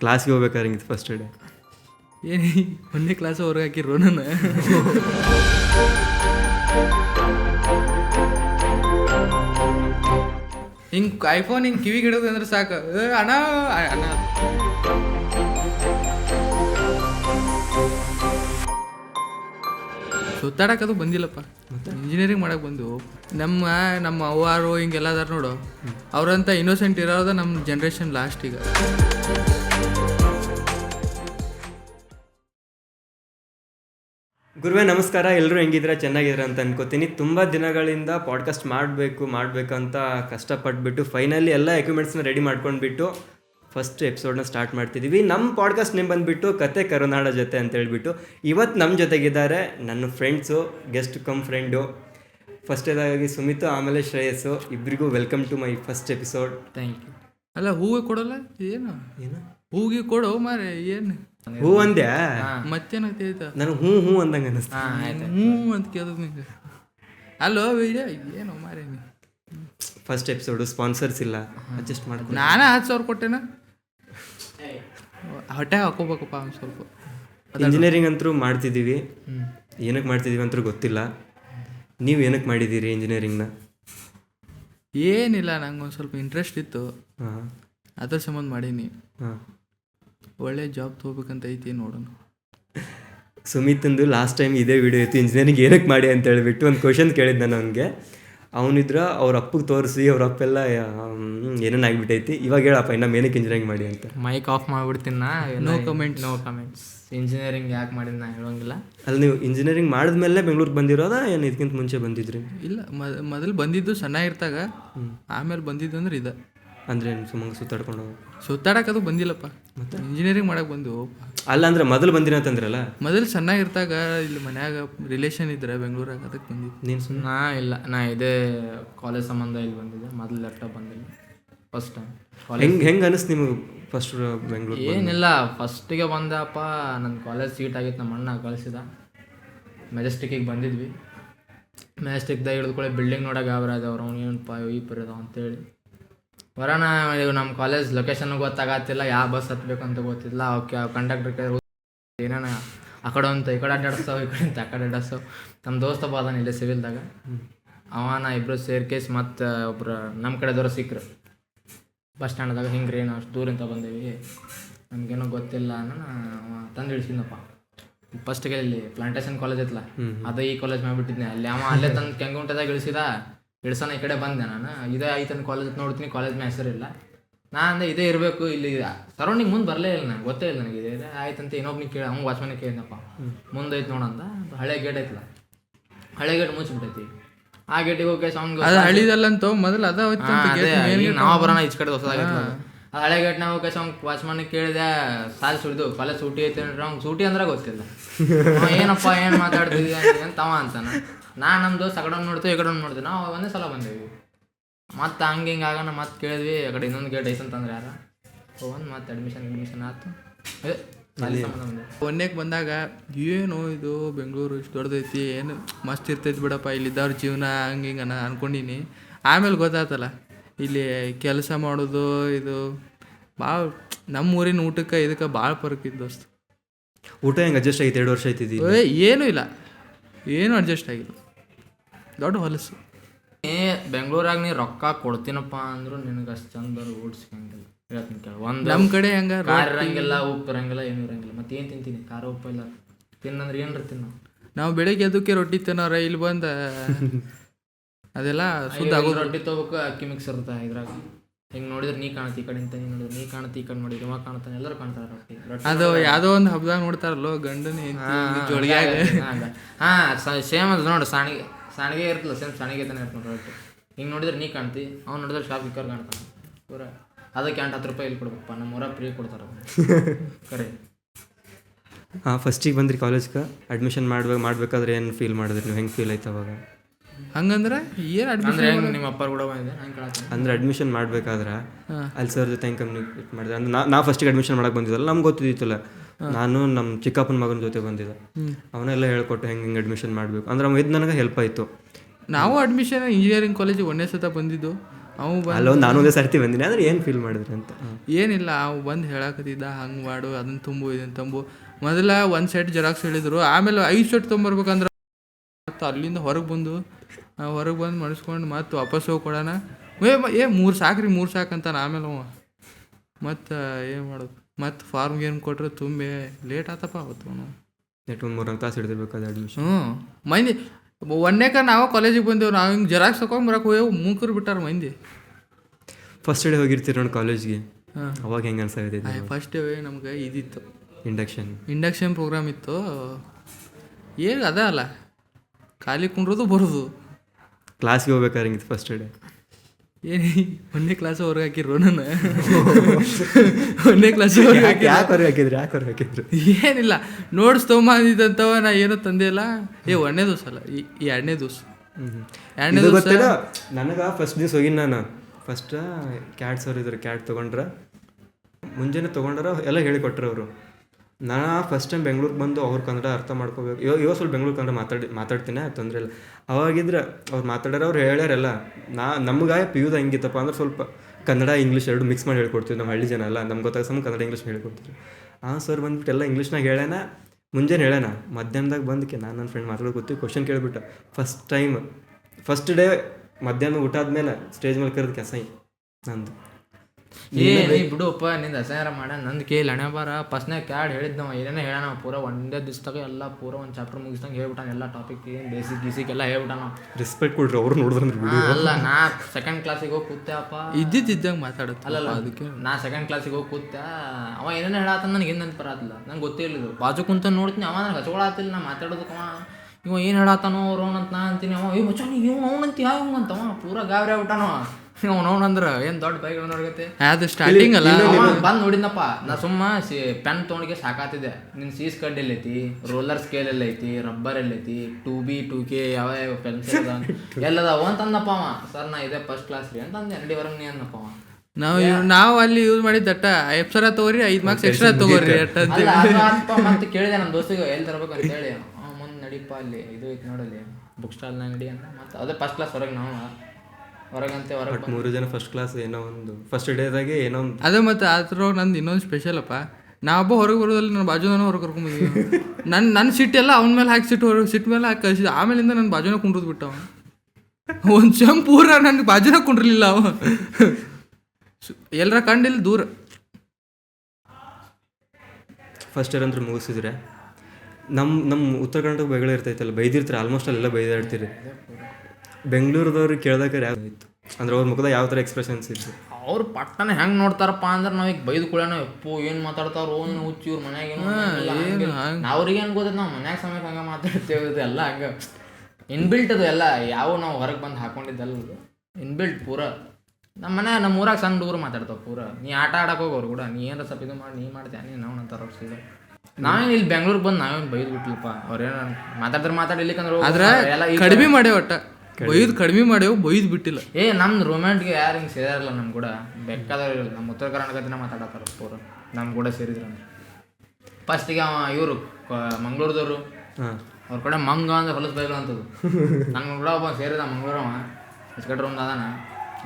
ಕ್ಲಾಸ್ಗೆ ಹೋಗ್ಬೇಕಾದ್ರೆ ಹಿಂಗಿತ್ತು first day ಏನು ಒಂದೇ ಕ್ಲಾಸ್ ಹೊರಗೆ ಹಾಕಿರೋ ನಾನು ಹಿಂಗೆ ಐಫೋನ್ ಹಿಂಗೆ ಕಿವಿಗೆ ಹಿಡಿದು ಅಂದ್ರೆ ಸಾಕು. ಏ, ಅಣ್ಣ ಅಣ್ಣ. ಸುತ್ತಾಡಕ್ಕದು ಬಂದಿಲ್ಲಪ್ಪ. ಇಂಜಿನಿಯರಿಂಗ್ ಮಾಡಕ್ ಬಂದು ನಮ್ಮ ನಮ್ಮ ಅವ್ವಾರು ಹಿಂಗೆಲ್ಲ ಅದಾರ ನೋಡು. ಅವ್ರಂತ ಇನ್ನೋಸೆಂಟ್ ಇರೋದ ನಮ್ಮ ಜನ್ರೇಷನ್ ಲಾಸ್ಟ್ ಈಗ. ಗುರುವೇ ನಮಸ್ಕಾರ. ಎಲ್ಲರೂ ಹೆಂಗಿದ್ರೆ ಚೆನ್ನಾಗಿದ್ರೆ ಅಂತ ಅನ್ಕೋತೀನಿ. ತುಂಬ ದಿನಗಳಿಂದ ಪಾಡ್ಕಾಸ್ಟ್ ಮಾಡಬೇಕು ಮಾಡಬೇಕಂತ ಅಂತ ಕಷ್ಟಪಟ್ಬಿಟ್ಟು ಫೈನಲಿ ಎಲ್ಲ ಎಕ್ವಿಪ್ಮೆಂಟ್ಸ್ನ ರೆಡಿ ಮಾಡ್ಕೊಂಡ್ಬಿಟ್ಟು ಫಸ್ಟ್ ಎಪಿಸೋಡ್ನ ಸ್ಟಾರ್ಟ್ ಮಾಡ್ತಿದ್ದೀವಿ ನಮ್ಮ ಪಾಡ್ಕಾಸ್ಟ್ ನೇಮ್ ಬಂದುಬಿಟ್ಟು ಕತೆ ಕರುನಾಡ ಜೊತೆ ಅಂತ ಹೇಳ್ಬಿಟ್ಟು ಇವತ್ತು ನಮ್ಮ ಜೊತೆಗಿದ್ದಾರೆ ನನ್ನ ಫ್ರೆಂಡ್ಸು ಗೆಸ್ಟ್ ಕಮ್ ಫ್ರೆಂಡು ಫಸ್ಟೇದಾಗಿ ಸುಮಿತು ಆಮೇಲೆ ಶ್ರೇಯಸ್ಸು ಇಬ್ಬರಿಗೂ welcome to my first episode thank you ಅಲ್ಲ ಹೂವು ಕೊಡೋಲ್ಲ? ಏನು? ಏನು? ಹೂಗಿ ಕೊಡು ಮಾರೆ ಏನು? ಹೂ ಅಂದ್ಯಾ? ಮತ್ತೇನಾಗ್ತೈತ ನನಗೆ ಹ್ಞೂ ಹ್ಞೂ ಅಂದಂಗೆ ಅನಿಸ್ತು. ಹ್ಞೂ ಅಂತ ಕೇಳಿದ್ ನಿಂಗೆ. ಅಲ್ಲೋ ವಿಜಯ ಏನು ಮಾರೆ ನೀ ಫಸ್ಟ್ ಎಪಿಸೋಡು ಸ್ಪಾನ್ಸರ್ಸ್ ಇಲ್ಲ. ಅಡ್ಜಸ್ಟ್ ಮಾಡ್ಕೊಂಡು ನಾನೇ ಹತ್ತು ಸಾವಿರ ಕೊಟ್ಟೆನ? ಹೊಟ್ಟೆ ಹಾಕೋಬೇಕಪ್ಪ ಒಂದು ಸ್ವಲ್ಪ. ಇಂಜಿನಿಯರಿಂಗ್ ಅಂತೂ ಮಾಡ್ತಿದ್ದೀವಿ. ಏನಕ್ಕೆ ಮಾಡ್ತಿದ್ದೀವಿ ಅಂತೂ ಗೊತ್ತಿಲ್ಲ. ನೀವು ಏನಕ್ಕೆ ಮಾಡಿದ್ದೀರಿ ಇಂಜಿನಿಯರಿಂಗ್ನ ಏನಿಲ್ಲ ನಂಗೆ ಒಂದು ಸ್ವಲ್ಪ ಇಂಟ್ರೆಸ್ಟ್ ಇತ್ತು. ಹಾಂ. ಅದ್ರ ಸಂಬಂಧ ಮಾಡೀನಿ. ಹಾಂ. ಒಳ್ಳೆ ಜಾಬ್ ತೊಗೋಬೇಕಂತ ಐತಿ ನೋಡೋಣ. ಸುಮಿತಂದು ಲಾಸ್ಟ್ ಟೈಮ್ ಇದೇ ವಿಡಿಯೋ ಇತ್ತು ಇಂಜಿನಿಯರಿಂಗ್ ಏನಕ್ಕೆ ಮಾಡಿ ಅಂತ ಹೇಳಿಬಿಟ್ಟು ಒಂದು ಕ್ವಶನ್ ಕೇಳಿದ್ದೆ ನಾನು ಅವನಿಗೆ. ಅವನಿದ್ರ ಅವ್ರ ಅಪ್ಪಗೆ ತೋರಿಸಿ ಅವ್ರ ಅಪ್ಪೆಲ್ಲ ಏನೇನು ಆಗಿಬಿಟ್ಟೈತಿ ಇವಾಗ ಹೇಳಪ್ಪ ಇನ್ನು ಏನಕ್ಕೆ ಇಂಜಿನಿಯರಿಂಗ್ ಮಾಡಿ ಅಂತ. ಮೈಕ್ ಆಫ್ ಮಾಡ್ಬಿಡ್ತೀನಿ ನಾ no comment no comments engineering ಯಾಕೆ ಮಾಡಿದ್ ನಾ ಹೇಳೋಂಗಿಲ್ಲ. ಅಲ್ಲಿ ನೀವು ಇಂಜಿನಿಯರಿಂಗ್ ಮಾಡಿದ್ಮೇಲೆ ಬೆಂಗಳೂರಿಗೆ ಬಂದಿರೋದಾ ಏನು ಇದಕ್ಕಿಂತ ಮುಂಚೆ ಬಂದಿದ್ರಿ? ಇಲ್ಲ ಮೊದಲು ಬಂದಿದ್ದು ಸಣ್ಣ ಇರ್ತಾಗ ಆಮೇಲೆ ಬಂದಿದ್ದು ಅಂದ್ರೆ ಇದೆ. ಅಂದ್ರೆ ಸುಮ್ಮನೆ ಸುತ್ತಾಡ್ಕೊಂಡು ಹೋಗು. ಸುತ್ತಾಡಕ್ಕದು ಬಂದಿಲ್ಲಪ್ಪ. ಇಂಜಿನಿಯರಿಂಗ್ ಮಾಡಕ್ಕೆ ಬಂದು ಅಲ್ಲ ಅಂದ್ರೆ ಮೊದಲು ಬಂದಿನ ಅಂತಂದ್ರಲ್ಲ? ಮೊದಲು ಸಣ್ಣ ಇರ್ತಾಗ ಇಲ್ಲಿ ಮನ್ಯಾಗ ರಿಲೇಷನ್ ಇದ್ರೆ ಬೆಂಗಳೂರಾಗ ಅದಕ್ಕೆ ಬಂದಿದ್ದು. ನೀನು ಸುಮ್ಮನೆ ನಾ ಇಲ್ಲ ನಾ ಇದೇ ಕಾಲೇಜ್ ಸಂಬಂಧ ಇಲ್ಲಿ ಬಂದಿದ್ದೆ ಮೊದಲು ಲ್ಯಾಪ್ಟಾಪ್ ಬಂದಿಲ್ಲ ಫಸ್ಟ್ ಟೈಮ್ ಹೆಂಗ್ ಹೆಂಗೆ ಹೆಂಗೆ ಅನಿಸ್ತು ನಿಮಗೆ ಫಸ್ಟ್ ಬೆಂಗಳೂರು ಏನಿಲ್ಲ ಫಸ್ಟಿಗೆ ಬಂದಪ್ಪ ನನ್ನ ಕಾಲೇಜ್ ಸೀಟ್ ಆಗಿತ್ತು ನಮ್ಮ ಅಣ್ಣ ಕಳಿಸಿದ. ಮೆಜೆಸ್ಟಿಕ್ಕಿಗೆ ಬಂದಿದ್ವಿ. ಮೆಜೆಸ್ಟಿಕ್ದಾಗ ಹಿಡಿದುಕೊಳ್ಳಿ ಬಿಲ್ಡಿಂಗ್ ನೋಡೋಕೆ ಯಾವ ಅದಾವ್ರು ಅವ್ನು ಏನಪ್ಪ ಈ ಪರಿ ಅದಾವ ಅಂತೇಳಿ. ಬರೋಣ ಇವು ನಮ್ಮ ಕಾಲೇಜ್ ಲೊಕೇಶನ್ ಗೊತ್ತಾಗತ್ತಿಲ್ಲ ಯಾವ ಬಸ್ ಹತ್ಬೇಕು ಅಂತ ಗೊತ್ತಿಲ್ಲ. ಅವಕ್ಕೆ ಕಂಡಕ್ಟರ್ ಕೇಳಿ ಏನೇನ ಆ ಕಡೆ ಅಂತ ಈ ಕಡೆ ಅಡ್ಡಾಡಿಸ್ತಾವ ಈ ಕಡೆ ಅಂತ ಆ ಕಡೆ ಅಡ್ಡಾಡ್ಸ್ತಾವ ನಮ್ಮ ದೋಸ್ತ ಬಾದಾನ ಇಲ್ಲೇ ಸಿವಿಲ್ದಾಗ ಅವ ನಾ ಇಬ್ಬರು ಸೇರ್ಕೇಸ್ ಮತ್ತು ಒಬ್ರು ನಮ್ಮ ಕಡೆದವ್ರು ಸಿಕ್ಕರು. ಬಸ್ ಸ್ಟ್ಯಾಂಡ್ದಾಗ ಹಿಂಗೆ ರೀ ನಾವು ಅಷ್ಟು ದೂರಿಂದ ಬಂದೀವಿ. ನಮಗೇನೋ ಗೊತ್ತಿಲ್ಲ ಅನ್ನೋ ಅವ ತಂದು ಇಳಿಸಿದ್ನಪ್ಪ. ಫಸ್ಟಿಗೆ ಇಲ್ಲಿ ಪ್ಲಾಂಟೇಶನ್ ಕಾಲೇಜ್ ಐತಲ್ಲ ಅದು ಈ ಕಾಲೇಜ್ ಮಾಡಿಬಿಟ್ಟಿದ್ನೆ ಅಲ್ಲಿ ಅವ ಅಲ್ಲೇ ತಂದು ಕೆಂಗುಂಟದಾಗ ಇಳಿಸಿದ. ಇಳ್ಸೋಣ ಈ ಕಡೆ ಬಂದೆ ನಾನು. ಇದೇ ಐತನ್ ಕಾಲೇಜ್ ನೋಡ್ತೀನಿ ಕಾಲೇಜ್ ಮ್ಯಾಸರ್ ಇಲ್ಲ. ನಾ ಅಂದೆ ಇದೇ ಇರಬೇಕು ಇಲ್ಲಿ ಸರೌಂಡಿಂಗ್ ಮುಂದೆ ಬರಲೇ ಇಲ್ಲ ನನಗೆ ಗೊತ್ತೇ ಇಲ್ಲ ನನಗೆ. ಇದೆ ಆಯ್ತಂತ ಇನ್ನೊಬ್ನಿಗೆ ಕೇಳಿ ಅವ್ನು ವಾಚ್ಮನ್ ಕೇಳಿದ್ನಪ್ಪ. ಮುಂದೆ ಐತೆ ನೋಡಂದ ಹಳೆ ಗೇಟ್ ಐತಲ್ಲ. ಹಳೆ ಗೇಟ್ ಮುಚ್ಚಿಬಿಟ್ಟೈತಿ ಆ ಗೇಟಿಗೆ ಹೋಗಿ ಅವ್ನಿಗೆ ಅದು ಹಳಿದಲ್ಲಂತೂ ಮೊದಲು ಅದ ನಾವು ಬರೋಣ ಈಚ ಕಡೆ ಹೊಸದಾಗೈತೆ ಆ ಹಳೆ ಗೇಟ್ ನಾವು ಕಸ ಅವ್ನು ವಾಚ್ಮನ್ ಕೇಳಿದೆ ಸಾಲ ಸುಡಿದು ಕಾಲೇಜ್ ಸೂಟಿ ಐತೆ ಅವ್ನು ಸೂಟಿ ಅಂದ್ರೆ ಗೊತ್ತಿಲ್ಲ. ಏನಪ್ಪ ಏನು ಮಾತಾಡ್ತಿದ್ಯ ಅಂತ ಅವ ಅಂತಾನ. ನಾ ನಮ್ಮ ದೋಸ್ತ್ ಆ ಕಡೆ ಒಂದ್ ನೋಡ್ತೀವಿ ಈ ಕಡೆ ಒಂದು ನೋಡ್ತೇವೆ. ನಾವು ಒಂದೇ ಸಲ ಬಂದೇವಿ. ಮತ್ತೆ ಹಂಗೆ ಹಿಂಗೆ ಆಗೋಣ ಮತ್ತೆ ಕೇಳಿದ್ವಿ. ಆ ಕಡೆ ಇನ್ನೊಂದು ಗೇಟ್ ಐತೆ ಅಂತಂದ್ರೆ ಯಾರ? ಒಂದು ಮತ್ತೆ ಅಡ್ಮಿಷನ್ ಅಡ್ಮಿಷನ್ ಆಯ್ತು ಅದೇ ಅಲ್ಲಿ ಸಂಬಂಧ ಬಂದೆ ಒಂದೇಕ್ ಬಂದಾಗ ಏನು ಇದು ಬೆಂಗಳೂರು ಇಷ್ಟು ದೊಡ್ಡದೈತಿ ಏನು ಮಸ್ತ್ ಇರ್ತೈತಿ ಬಿಡಪ್ಪ ಇಲ್ಲಿದ್ದವ್ರ ಜೀವನ ಹಂಗೆ ಹಿಂಗೆ ನಾ ಅನ್ಕೊಂಡಿನಿ. ಆಮೇಲೆ ಗೊತ್ತಾತಲ್ಲ ಇಲ್ಲಿ ಕೆಲಸ ಮಾಡೋದು ಇದು ಭಾಳ ನಮ್ಮ ಊರಿನ ಊಟಕ್ಕೆ ಇದಕ್ಕೆ ಭಾಳ ಫರ್ಕ್ ಇತ್ತು ದೋಸ್ತು. ಊಟ ಹೆಂಗೆ ಅಡ್ಜಸ್ಟ್ ಆಯ್ತು ಎರಡು ವರ್ಷ ಆಯ್ತಿದ್ದೀವಿ ಏ ಏನೂ ಇಲ್ಲ. ಏನೂ ಅಡ್ಜಸ್ಟ್ ಆಗಿಲ್ಲ. ದೊಡ್ಡ ಹೊಲಸು. ಏ ಬೆಂಗಳೂರಾಗ ನೀ ರೊಕ್ಕ ಕೊಡ್ತೀನಪ್ಪ ಅಂದ್ರು ನಿನಗೆ ಅಷ್ಟು ಚಂದ ಓಡಿಸ್ಕಂಗಿಲ್ಲ ಹೇಳ್ತೀನಿ ನಮ್ ಒಂದು ನಮ್ಮ ಕಡೆ ಹೆಂಗ ಖಾರ ಇರಂಗಿಲ್ಲ ಉಪ್ಪು ಇರಂಗಿಲ್ಲ ಏನು ಇರಂಗಿಲ್ಲ. ಮತ್ತೆ ಏನು ತಿಂತೀನಿ? ಖಾರ ಉಪ್ಪು ಇಲ್ಲ. ತಿನ್ನಂದ್ರೆ ಏನ್ರ ತಿನ್ನ? ನಾವು ಬೆಳಿಗ್ಗೆ ಅದಕ್ಕೆ ರೊಟ್ಟಿ ತಿನ್ನೋರ ಇಲ್ಲಿ ಬಂದ ಅದೆಲ್ಲ ಶುದ್ಧ ಆಗೋದು. ರೊಟ್ಟಿ ತಗೋಬೇಕು ಅಕ್ಕಿ ಮಿಕ್ಸ್ ಇರುತ್ತೆ ಇದ್ರಾಗ. ಹಿಂಗೆ ನೋಡಿದ್ರೆ ನೀ ಕಾಣತಿ ಈ ಕಡೆ ಇಂತ ನೀ ನೋಡಿದ್ರೆ ನೀ ಕಾಣತಿ ಈ ಕಡೆ ನೋಡಿ ಇವ ಕಾಣ್ತಾನೆ ಎಲ್ಲರೂ ಕಾಣ್ತಾರೆ ರೊಟ್ಟಿ. ರೊಟ್ಟಿ ಅದು ಯಾವುದೋ ಒಂದು ಹಬ್ಬದಾಗ ನೋಡ್ತಾರಲ್ಲೋ ಗಂಡನ ಜೋಳಿಗೆ ಹಾ ಸೇಮ್ ಅದು ನೋಡು ಸಾಣಿಗೆ. ಸಾಣಿಗೆ ಇರ್ತಲ್ಲ ಸೇಮ್ ಸಣ್ಣಗೆ ತಾನೆ ಇರ್ತಾನೆ ರೊಟ್ಟಿ ಹಿಂಗೆ ನೋಡಿದ್ರೆ ನೀ ಕಾಣ್ತಿ ಅವ್ನು ನೋಡಿದ್ರೆ ಶಾಪ್ ಇಕ್ಕರ್ ಕಾಣ್ತಾನೆ. ಪೂರ ಅದಕ್ಕೆ ಎಂಟು ಹತ್ತು ರೂಪಾಯಿ ಇಲ್ಲಿ ಕೊಡ್ಬೇಕಪ್ಪ ನಮ್ಮ ಊರ ಫ್ರೀ ಕೊಡ್ತಾರೆ ಕರೆ. ಹಾಂ ಫಸ್ಟಿಗೆ ಬಂದ್ರಿ ಕಾಲೇಜ್ಗೆ ಅಡ್ಮಿಷನ್ ಮಾಡ್ಬೇಕು ಮಾಡ್ಬೇಕಾದ್ರೆ ಏನು ಫೀಲ್ ಮಾಡಿದ್ರಿ ನೀವು? ಹೆಂಗೆ ಫೀಲ್ ಆಯ್ತು ಅವಾಗ? ಹಂಗಂದ್ರೆ ಏನು ಅಡ್ಮಿಷನ್ ಅಂದ್ರೆ ಹೆಂಗೆ ನಿಮ್ಮ ಅಪ್ಪ ಕೂಡ ಬಂದಿದೆ ಹಂಗೆ ಅಂದ್ರೆ ಅಡ್ಮಿಷನ್ ಮಾಡ್ಬೇಕಾದ್ರೆ ಅಲ್ಲಿ ಸರ್ ಜೊತೆ ಹೆಂಗೆ ಕಮ್ಯುನಿಕೇಟ್ ಮಾಡಿದೆ ಅಂದ್ರೆ ನಾ ನಾ ಫಸ್ಟಿಗೆ ಅಡ್ಮಿಷನ್ ಮಾಡಕ್ಕೆ ಬಂದಿದ್ದಲ್ಲ ನಮ್ಗೆ ಗೊತ್ತಿದ್ದಿತ್ತಲ್ಲ. ನಾನು ನಮ್ಮ ಚಿಕ್ಕಪ್ಪನ ಮಗನ ಜೊತೆ ಬಂದಿದ್ದೆ. ಅವನೆಲ್ಲ ಹೇಳ್ಕೊಟ್ಟು ಹೆಂಗೆ ಹಿಂಗೆ ಅಡ್ಮಿಷನ್ ಮಾಡಬೇಕು? ಅಂದ್ರೆ ಅವ ಇದು ನನಗೆ ಹೆಲ್ಪ್ ಆಯಿತು. ನಾವು ಅಡ್ಮಿಷನ್ ಇಂಜಿನಿಯರಿಂಗ್ ಕಾಲೇಜಿಗೆ ಒಂದೇ ಸತ ಬಂದಿದ್ದು. ಅವು ಅಲ್ಲೊಂದು ನಾನು ಒಂದೇ ಸರ್ತಿ ಬಂದಿನಿ ಅಂದ್ರೆ ಏನು ಫೀಲ್ ಮಾಡಿದ್ರಿ ಅಂತ? ಏನಿಲ್ಲ ಅವು ಬಂದು ಹೇಳಕತ್ತಿದ್ದ ಹಂಗೆ ಮಾಡು ಅದನ್ನು ತುಂಬು ಇದನ್ನು ತುಂಬು. ಮೊದಲ ಒಂದು ಸೆಟ್ ಜೆರಾಕ್ಸ್ ಹೇಳಿದ್ರು ಆಮೇಲೆ ಐದು ಸೆಟ್ ತೊಗೊಂಬರ್ಬೇಕಂದ್ರೆ ಮತ್ತು ಅಲ್ಲಿಂದ ಹೊರಗೆ ಬಂದು ಹೊರಗೆ ಬಂದು ಮಾಡಿಸ್ಕೊಂಡು ಮತ್ತೆ ವಾಪಸ್ ಹೋಗಿ ಕೊಡೋಣ. ಏ ಏ ಮೂರು ಸಾಕ್ರಿ ಮೂರು ಸಾಕಂತಾನೆ ಆಮೇಲೆ ಅವ. ಮತ್ತು ಏನು ಮಾಡೋದು? ಮತ್ತು ಫಾರ್ಮ್ ಗೇಮ್ ಕೊಟ್ಟರೆ ತುಂಬಿ ಲೇಟ್ ಆತಪ್ಪ ಅವತ್ತು ನೆಟ್ ಒಂದು ಮೂರು ತಾಸು ಹಿಡಿದಿರ್ಬೇಕು ಅದು ಅಡ್ಮಿಷನ್ ಹ್ಞೂ ಮಂದಿ ಒಂದೇಕ ನಾವು ಕಾಲೇಜಿಗೆ ಬಂದೇವು ನಾವು ಹಿಂಗೆ ಜೆರಾಕ್ಸ್ ತಗೊಂಡ್ ಬರಕ್ಕೆ ಹೋಗ್ಯವು ಮೂಕರು ಬಿಟ್ಟಾರ ಮಂದಿ. ಫಸ್ಟ್ ಡೇ ಹೋಗಿರ್ತೀರಿ ನೋಡಿ ಕಾಲೇಜ್ಗೆ ಹಾಂ. ಅವಾಗ ಹೆಂಗೆ ಅನ್ಸಾಗಿದೆ ಫಸ್ಟ್ ನಮ್ಗೆ ಇದಿತ್ತು. ಇಂಡಕ್ಷನ್ ಇಂಡಕ್ಷನ್ ಪ್ರೋಗ್ರಾಮ್ ಇತ್ತು. ಏನು ಅದ ಅಲ್ಲ? ಖಾಲಿ ಕುಂಡ್ರದು ಬರೋದು. ಕ್ಲಾಸ್ಗೆ ಹೋಗ್ಬೇಕಾದ್ರೆ ಹಿಂಗಿತ್ತು ಫಸ್ಟ್ ಡೇ ಏನು ಒಂದೇ ಕ್ಲಾಸ್ ಹೊರಗೆ ಹಾಕಿರು ನಾನು ಒಂದೇ ಕ್ಲಾಸ್ ಹೊರಗೆ ಹಾಕಿ ಯಾಕೆ ಹೊರಗೆ ಹಾಕಿದ್ರು ಯಾಕೆ ಹೊರಗೆ ಹಾಕಿದ್ರು? ಏನಿಲ್ಲ ನೋಟ್ಸ್ ತೊಗೊಂಬಂದಿದ್ದಂಥವ ನಾ ಏನೋ ತಂದೆ ಇಲ್ಲ ಏ ಒಂದನೇ ದಿವಸ ಅಲ್ಲ ಈ ಎರಡನೇ ದಿವಸ. ಎರಡನೇ ದಿವಸ ನನಗೆ ಫಸ್ಟ್ ದಿವ್ಸ ಹೋಗಿನ ನಾನು. ಫಸ್ಟ್ ಕ್ಯಾಟ್ ಸರ್ ಇದ್ರು ಕ್ಯಾಟ್ ತೊಗೊಂಡ್ರ. ಮುಂಜಾನೆ ತೊಗೊಂಡ್ರ ಎಲ್ಲ ಹೇಳಿಕೊಟ್ರು ಅವರು. ನಾ ಫಸ್ಟ್ ಟೈಮ್ ಬೆಂಗ್ಳೂರಿಗೆ ಬಂದು ಅವ್ರ ಕನ್ನಡ ಅರ್ಥ ಮಾಡ್ಕೋಬೇಕು. ಇವಾಗ ಇವಾಗ ಸ್ವಲ್ಪ ಬೆಂಗ್ಳೂರು ಕನ್ನಡ ಮಾತಾಡಿ, ಮಾತಾಡ್ತೀನಿ ತೊಂದರೆ ಇಲ್ಲ. ಅವಾಗಿದ್ರೆ ಅವ್ರು ಮಾತಾಡೋರು ಅವ್ರು ಹೇಳ್ಯಾರಲ್ಲ, ನಾ ನಮ್ಗೆ ಪಿ ಹೆಂಗಿತ್ತಪ್ಪ ಅಂದ್ರೆ ಸ್ವಲ್ಪ ಕನ್ನಡ ಇಂಗ್ಲೀಷ್ ಎರಡು ಮಿಕ್ಸ್ ಮಾಡಿ ಹೇಳ್ಕೊಡ್ತೀವಿ ನಮ್ಮ ಹಳ್ಳಿ ಜನ ಅಲ್ಲ ನಮ್ಗೆ ಗೊತ್ತಾಗ ಸಮ ಕನ್ನಡ ಇಂಗ್ಲೀಷ್ ಹೇಳ್ಕೊಡ್ತೀವಿ. ಆ ಸರ್ ಬಂದ್ಬಿಟ್ಟು ಎಲ್ಲ ಇಂಗ್ಲೀಷ್ನಾಗ ಹೇಳ್ಯಾನ, ಮುಂಜಾನೆ ಹೇಳ್ಯಾನ, ಮಧ್ಯಾಹ್ನದಾಗ ಬಂದಕ್ಕೆ ನಾನು ನನ್ನ ಫ್ರೆಂಡ್ ಮಾತಾಡೋದು ಗೊತ್ತಿ ಕ್ವಶನ್ ಕೇಳಿಬಿಟ್ಟ. ಫಸ್ಟ್ ಟೈಮ್ ಫಸ್ಟ್ ಡೇ ಮಧ್ಯಾಹ್ನ ಊಟ ಆದಮೇಲೆ ಸ್ಟೇಜ್ ಮೇಲೆ ಕರೆದ ಕೆಸ ನಂದು. ಏ ನೀ ಬಿಡುಪ್ಪ ನಿಂದ ಅಸಹಾರ ಮಾಡ ನಂದು ಕೇಳಿ ಹಣೆ ಬಾರ. ಫಸ್ಟ್ನಾಗ ಕ್ಯಾಡ್ ಹೇಳಿದ್ನವ ಏನೇನೋ ಹೇಳೋಣ ಪೂರ ಒಂದೇ ದಿವ್ಸದಾಗ ಎಲ್ಲ ಪೂರ ಒಂದು ಚಾಪ್ಟರ್ ಮುಗಿಸ್ದಂಗೆ ಹೇಳ್ಬಿಟ್ಟಾನ ಎಲ್ಲ ಟಾಪಿಕ್ ಏನು ಬೇಸಿಕ್ ಗೀಸಿಕ್ ಎಲ್ಲ ಹೇಳ್ಬಿಟ್ಟಾನ ರೆಸ್ಪೆಕ್ಟ್ ಕೊಡ್ರಿ ಅವ್ರು ನೋಡಿದ್ರೆ ಅಲ್ಲ ನಾ ಸೆಕೆಂಡ್ ಕ್ಲಾಸಿಗೆ ಹೋಗಿ ಕೂತೆ ಅಪ್ಪ. ಇದ್ದಿದ್ದಂಗೆ ಮಾತಾಡುತ್ತೆ ಅಲ್ಲಲ್ಲ ಅದಕ್ಕೆ. ನಾ ಸೆಕೆಂಡ್ ಕ್ಲಾಸಿಗೆ ಹೋಗಿ ಕೂತ. ಅವ ಏನೇನು ಹೇಳತ್ತ ನನಗೆ ಏನಂತ ಬರಾತಿಲ್ಲ. ಬರತ್ತಿಲ್ಲ ನಂಗೆ ಇಲ್ಲ ಬಾಜು ಕುಂತ ನೋಡ್ತೀನಿ ಅವ ನನಗೆ ಹಚ್ಕೊಳತ್ತಿಲ್ಲ ನಾ ಮಾತಾಡೋದಕ್ಕೆ ಅವ. ಇವ ಏನು ಹೇಳತ್ತಾನೋ ಅವ್ರು ಅಂತ ನಾ ಅಂತೀನಿ ಅವ. ಏ ಮಚ್ಚ ನೀವು ಇವ್ ಅವನಂತ ಯಾವ ಇವ್ ಅಂತವ ಪೂರ ಗಾಬರಿ ಆಗ್ಬಿಟ್ಟಾನವ. ಇವ್ ಏನ್ ಏನು ದೊಡ್ಡ ಬೈಕ್ ನೋಡ್ಗತ್ತೆ? ಅದು ಸ್ಟಾರ್ಟಿಂಗ್ ಅಲ್ಲ. ಬಂದು ನೋಡಿದ್ನಪ್ಪ ನಾ ಸುಮ್ಮ ಸಿ ಪೆನ್ ತೊಗೊಂಡಿಗೆ ಸಾಕಾತಿದೆ ನಿನ್ ಸೀಸ್ ಕಡ್ ಎಲ್ಲೈತಿ ರೋಲರ್ ಸ್ಕೇಲ್ ಎಲ್ಲ ಐತಿ ರಬ್ಬರ್ ಎಲ್ಲೈತಿ ಟೂ ಬಿ ಟೂ ಕೆ ಯಾವ ಯಾವ ಪೆನ್ಸಿಲ್ ಎಲ್ಲದಾವ ಅಂತ ಅಂದಪ್ಪ ಅವ. ಸರ್ ನಾ ಇದೇ ಫಸ್ಟ್ ಕ್ಲಾಸ್ ರೀ ಅಂತ ಅಂದೆ ಎರಡಿ ನೀ ಅಂದಪ್ಪ ಅವ. ನಾವು ನಾವು ಅಲ್ಲಿ ಯೂಸ್ ಮಾಡಿದ್ದಟ್ಟ ಎಪ್ಸರ ತಗೋರಿ ಐದ್ ಮಾರ್ಕ್ಸ್ ಎಕ್ಸ್ಟ್ರಾ ತಗೋರಿ ಅಟ್ಟ ಮತ್ತೆ ಕೇಳಿದೆ ನಮ್ಮ ದೋಸ್ತಿಗೆ ಎಲ್ಲಿ ತರಬೇಕು? ಅಂತ ಹೇಳಿ. ಅವ ಮುಂದೆ ನಡಿಪ್ಪ ಅಲ್ಲಿ ಇದು ಐತಿ ನೋಡಲ್ಲಿ ಬುಕ್ ಸ್ಟಾಲ್ ನಂಗಡಿ ಅಂತ ಮತ್ತೆ ಅದೇ ಫಸ್ಟ್ ಕ್ಲಾಸ್ ಹೊರಗೆ ನಾವು. ಹೊರಗಂತೆ ಹೊರಗೆ ಬಟ್ ಮೂರು ಜನ ಫಸ್ಟ್ ಕ್ಲಾಸ್ ಏನೋ ಒಂದು ಫಸ್ಟ್ ಡೇದಾಗೆ ಏನೋ ಒಂದು ಅದೇ ಮತ್ತೆ ಅದ್ರ ನಂದು ಇನ್ನೊಂದು ಸ್ಪೆಷಲ್ ಅಪ್ಪ. ನಾ ಒಬ್ಬ ಹೊರಗೆ ಬರೋದಲ್ಲಿ ನನ್ನ ಬಾಜುನ ಹೊರಗೆ ಕರ್ಕೊಂಬಂದಿದ್ವಿ ನನ್ನ ನನ್ನ ಸಿಟ್ಟೆಲ್ಲ ಅವನ ಮೇಲೆ ಹಾಕಿ ಸಿಟ್ಟು ಹೊರಗೆ ಸಿಟ್ಟು ಮೇಲೆ ಹಾಕಿ ಕಳಿಸಿದ ಆಮೇಲಿಂದ ನನ್ನ ಬಾಜುನ ಕುಂಡ್ರದ್ ಬಿಟ್ಟವ ಒಂದು ಸೆಮ್ ಪೂರ ನನ್ನ ಬಾಜುನ ಕುಂಡ್ರಲಿಲ್ಲ ಅವ ಎಲ್ಲರ ಕಂಡಿಲ್ಲ ದೂರ. ಫಸ್ಟ್ ಇಯರ್ ಅಂದ್ರೆ ಮುಗಿಸಿದ್ರೆ. ನಮ್ಮ ನಮ್ಮ ಉತ್ತರ ಕರ್ನಾಟಕ ಬೆಗಳ ಇರ್ತೈತಲ್ಲ ಬೈದಿರ್ತಾರೆ ಆಲ್ಮೋಸ್ಟ್ ಅಲ್ಲೆಲ್ಲ ಬೈದಾಡ್ತೀರಿ. ಬೆಂಗಳೂರದವ್ರಿಗೆ ಕೇಳ್ದಾಗ ಯಾವ ಇತ್ತು? ಅಂದ್ರೆ ಅವ್ರ ಮುಖದ ಯಾವ ಥರ ಎಕ್ಸ್ಪ್ರೆಷನ್ಸ್ ಇತ್ತು? ಅವ್ರ ಪಟ್ಟನೆ ಹೆಂಗ್ ನೋಡ್ತಾರಪ್ಪ ಅಂದ್ರೆ ನಾವೀಗ ಬೈದು ಕೂಡ ಎಪ್ಪು ಏನ್ ಮಾತಾಡ್ತಾವ್ರ ಓನ್ ಹುಚ್ಚಿ ಇವ್ರ ಮನ್ಯಾಗ ಅವ್ರಿಗೆ ಏನ್ ಗೊತ್ತದ ನಾವು ಮನ್ಯಾಗ ಸಮೇತ ಹಂಗ ಮಾತಾಡ್ತೇವೆ ಇದು ಎಲ್ಲ ಹಂಗ ಇನ್ಬಿಲ್ಟ್ ಅದು ಎಲ್ಲ ಯಾವ ನಾವು ಹೊರಗೆ ಬಂದು ಹಾಕೊಂಡಿದ್ದಲ್ಲ ಇನ್ಬಿಲ್ಟ್ ಪೂರ. ನಮ್ಮ ಮನೆ ನಮ್ಮ ಊರಾಗ ಸಣ್ಣ ಹುಡುಗರು ಮಾತಾಡ್ತಾವ ಪೂರ. ನೀ ಆಟ ಆಡಕ್ಕೆ ಹೋಗೋರು ಕೂಡ ನೀ ಏನಾರ ಸ್ವಲ್ಪ ಇದು ಮಾಡಿ ನೀ ಮಾಡ್ತೀಯ ನೀ ನಾವು ನಂತರ ಅವ್ರು ಸೀದಾ. ನಾವೇನು ಇಲ್ಲಿ ಬೆಂಗ್ಳೂರಿಗೆ ಬಂದು ನಾವೇನು ಬೈದು ಬಿಟ್ಲಪ್ಪ ಅವ್ರೇನು ಮಾತಾಡಿದ್ರೆ ಮಾತಾಡಿಲಿಕ್ಕಂದ್ರೆ ಆದ್ರೆ ಕಡಿಮೆ ಮಾಡಿ ಒಟ್ಟ. ಬೈದ್ ಕಡಿಮೆ ಮಾಡ್ಯಾವ ಬೈದ್ ಬಿಟ್ಟಿಲ್ಲ. ಏ ನಮ್ದು ರೊಮ್ಯಾಂಟಿಗೆ ಯಾರು ಹಿಂಗೆ ಸೇರಿರಲ್ಲ ನಮ್ಮ ಕೂಡ. ಇರಲ್ಲ ನಮ್ಮ ಉತ್ತರ ಕರ್ನಾಟಕದಿಂದ ಮಾತಾಡತ್ತಾರ ಪೂರ. ನಮ್ಮ ಕೂಡ ಸೇರಿದ್ರ. ಫಸ್ಟಿಗೆ ಅವ ಇವರು ಮಂಗಳೂರದವರು. ಹಾಂ. ಅವ್ರ ಕಡೆ ಮಂಗ ಅಂದ್ರೆ ಹೊಲಸ್ ಬೈಲು ಅಂತದ್ದು ನನ್ನ ಕೂಡ ಒಬ್ಬ ಸೇರಿದ ಮಂಗಳೂರು ಅವ. ಇಸ್ಕಟ್ ರೂಮ್ ಅದಾನ.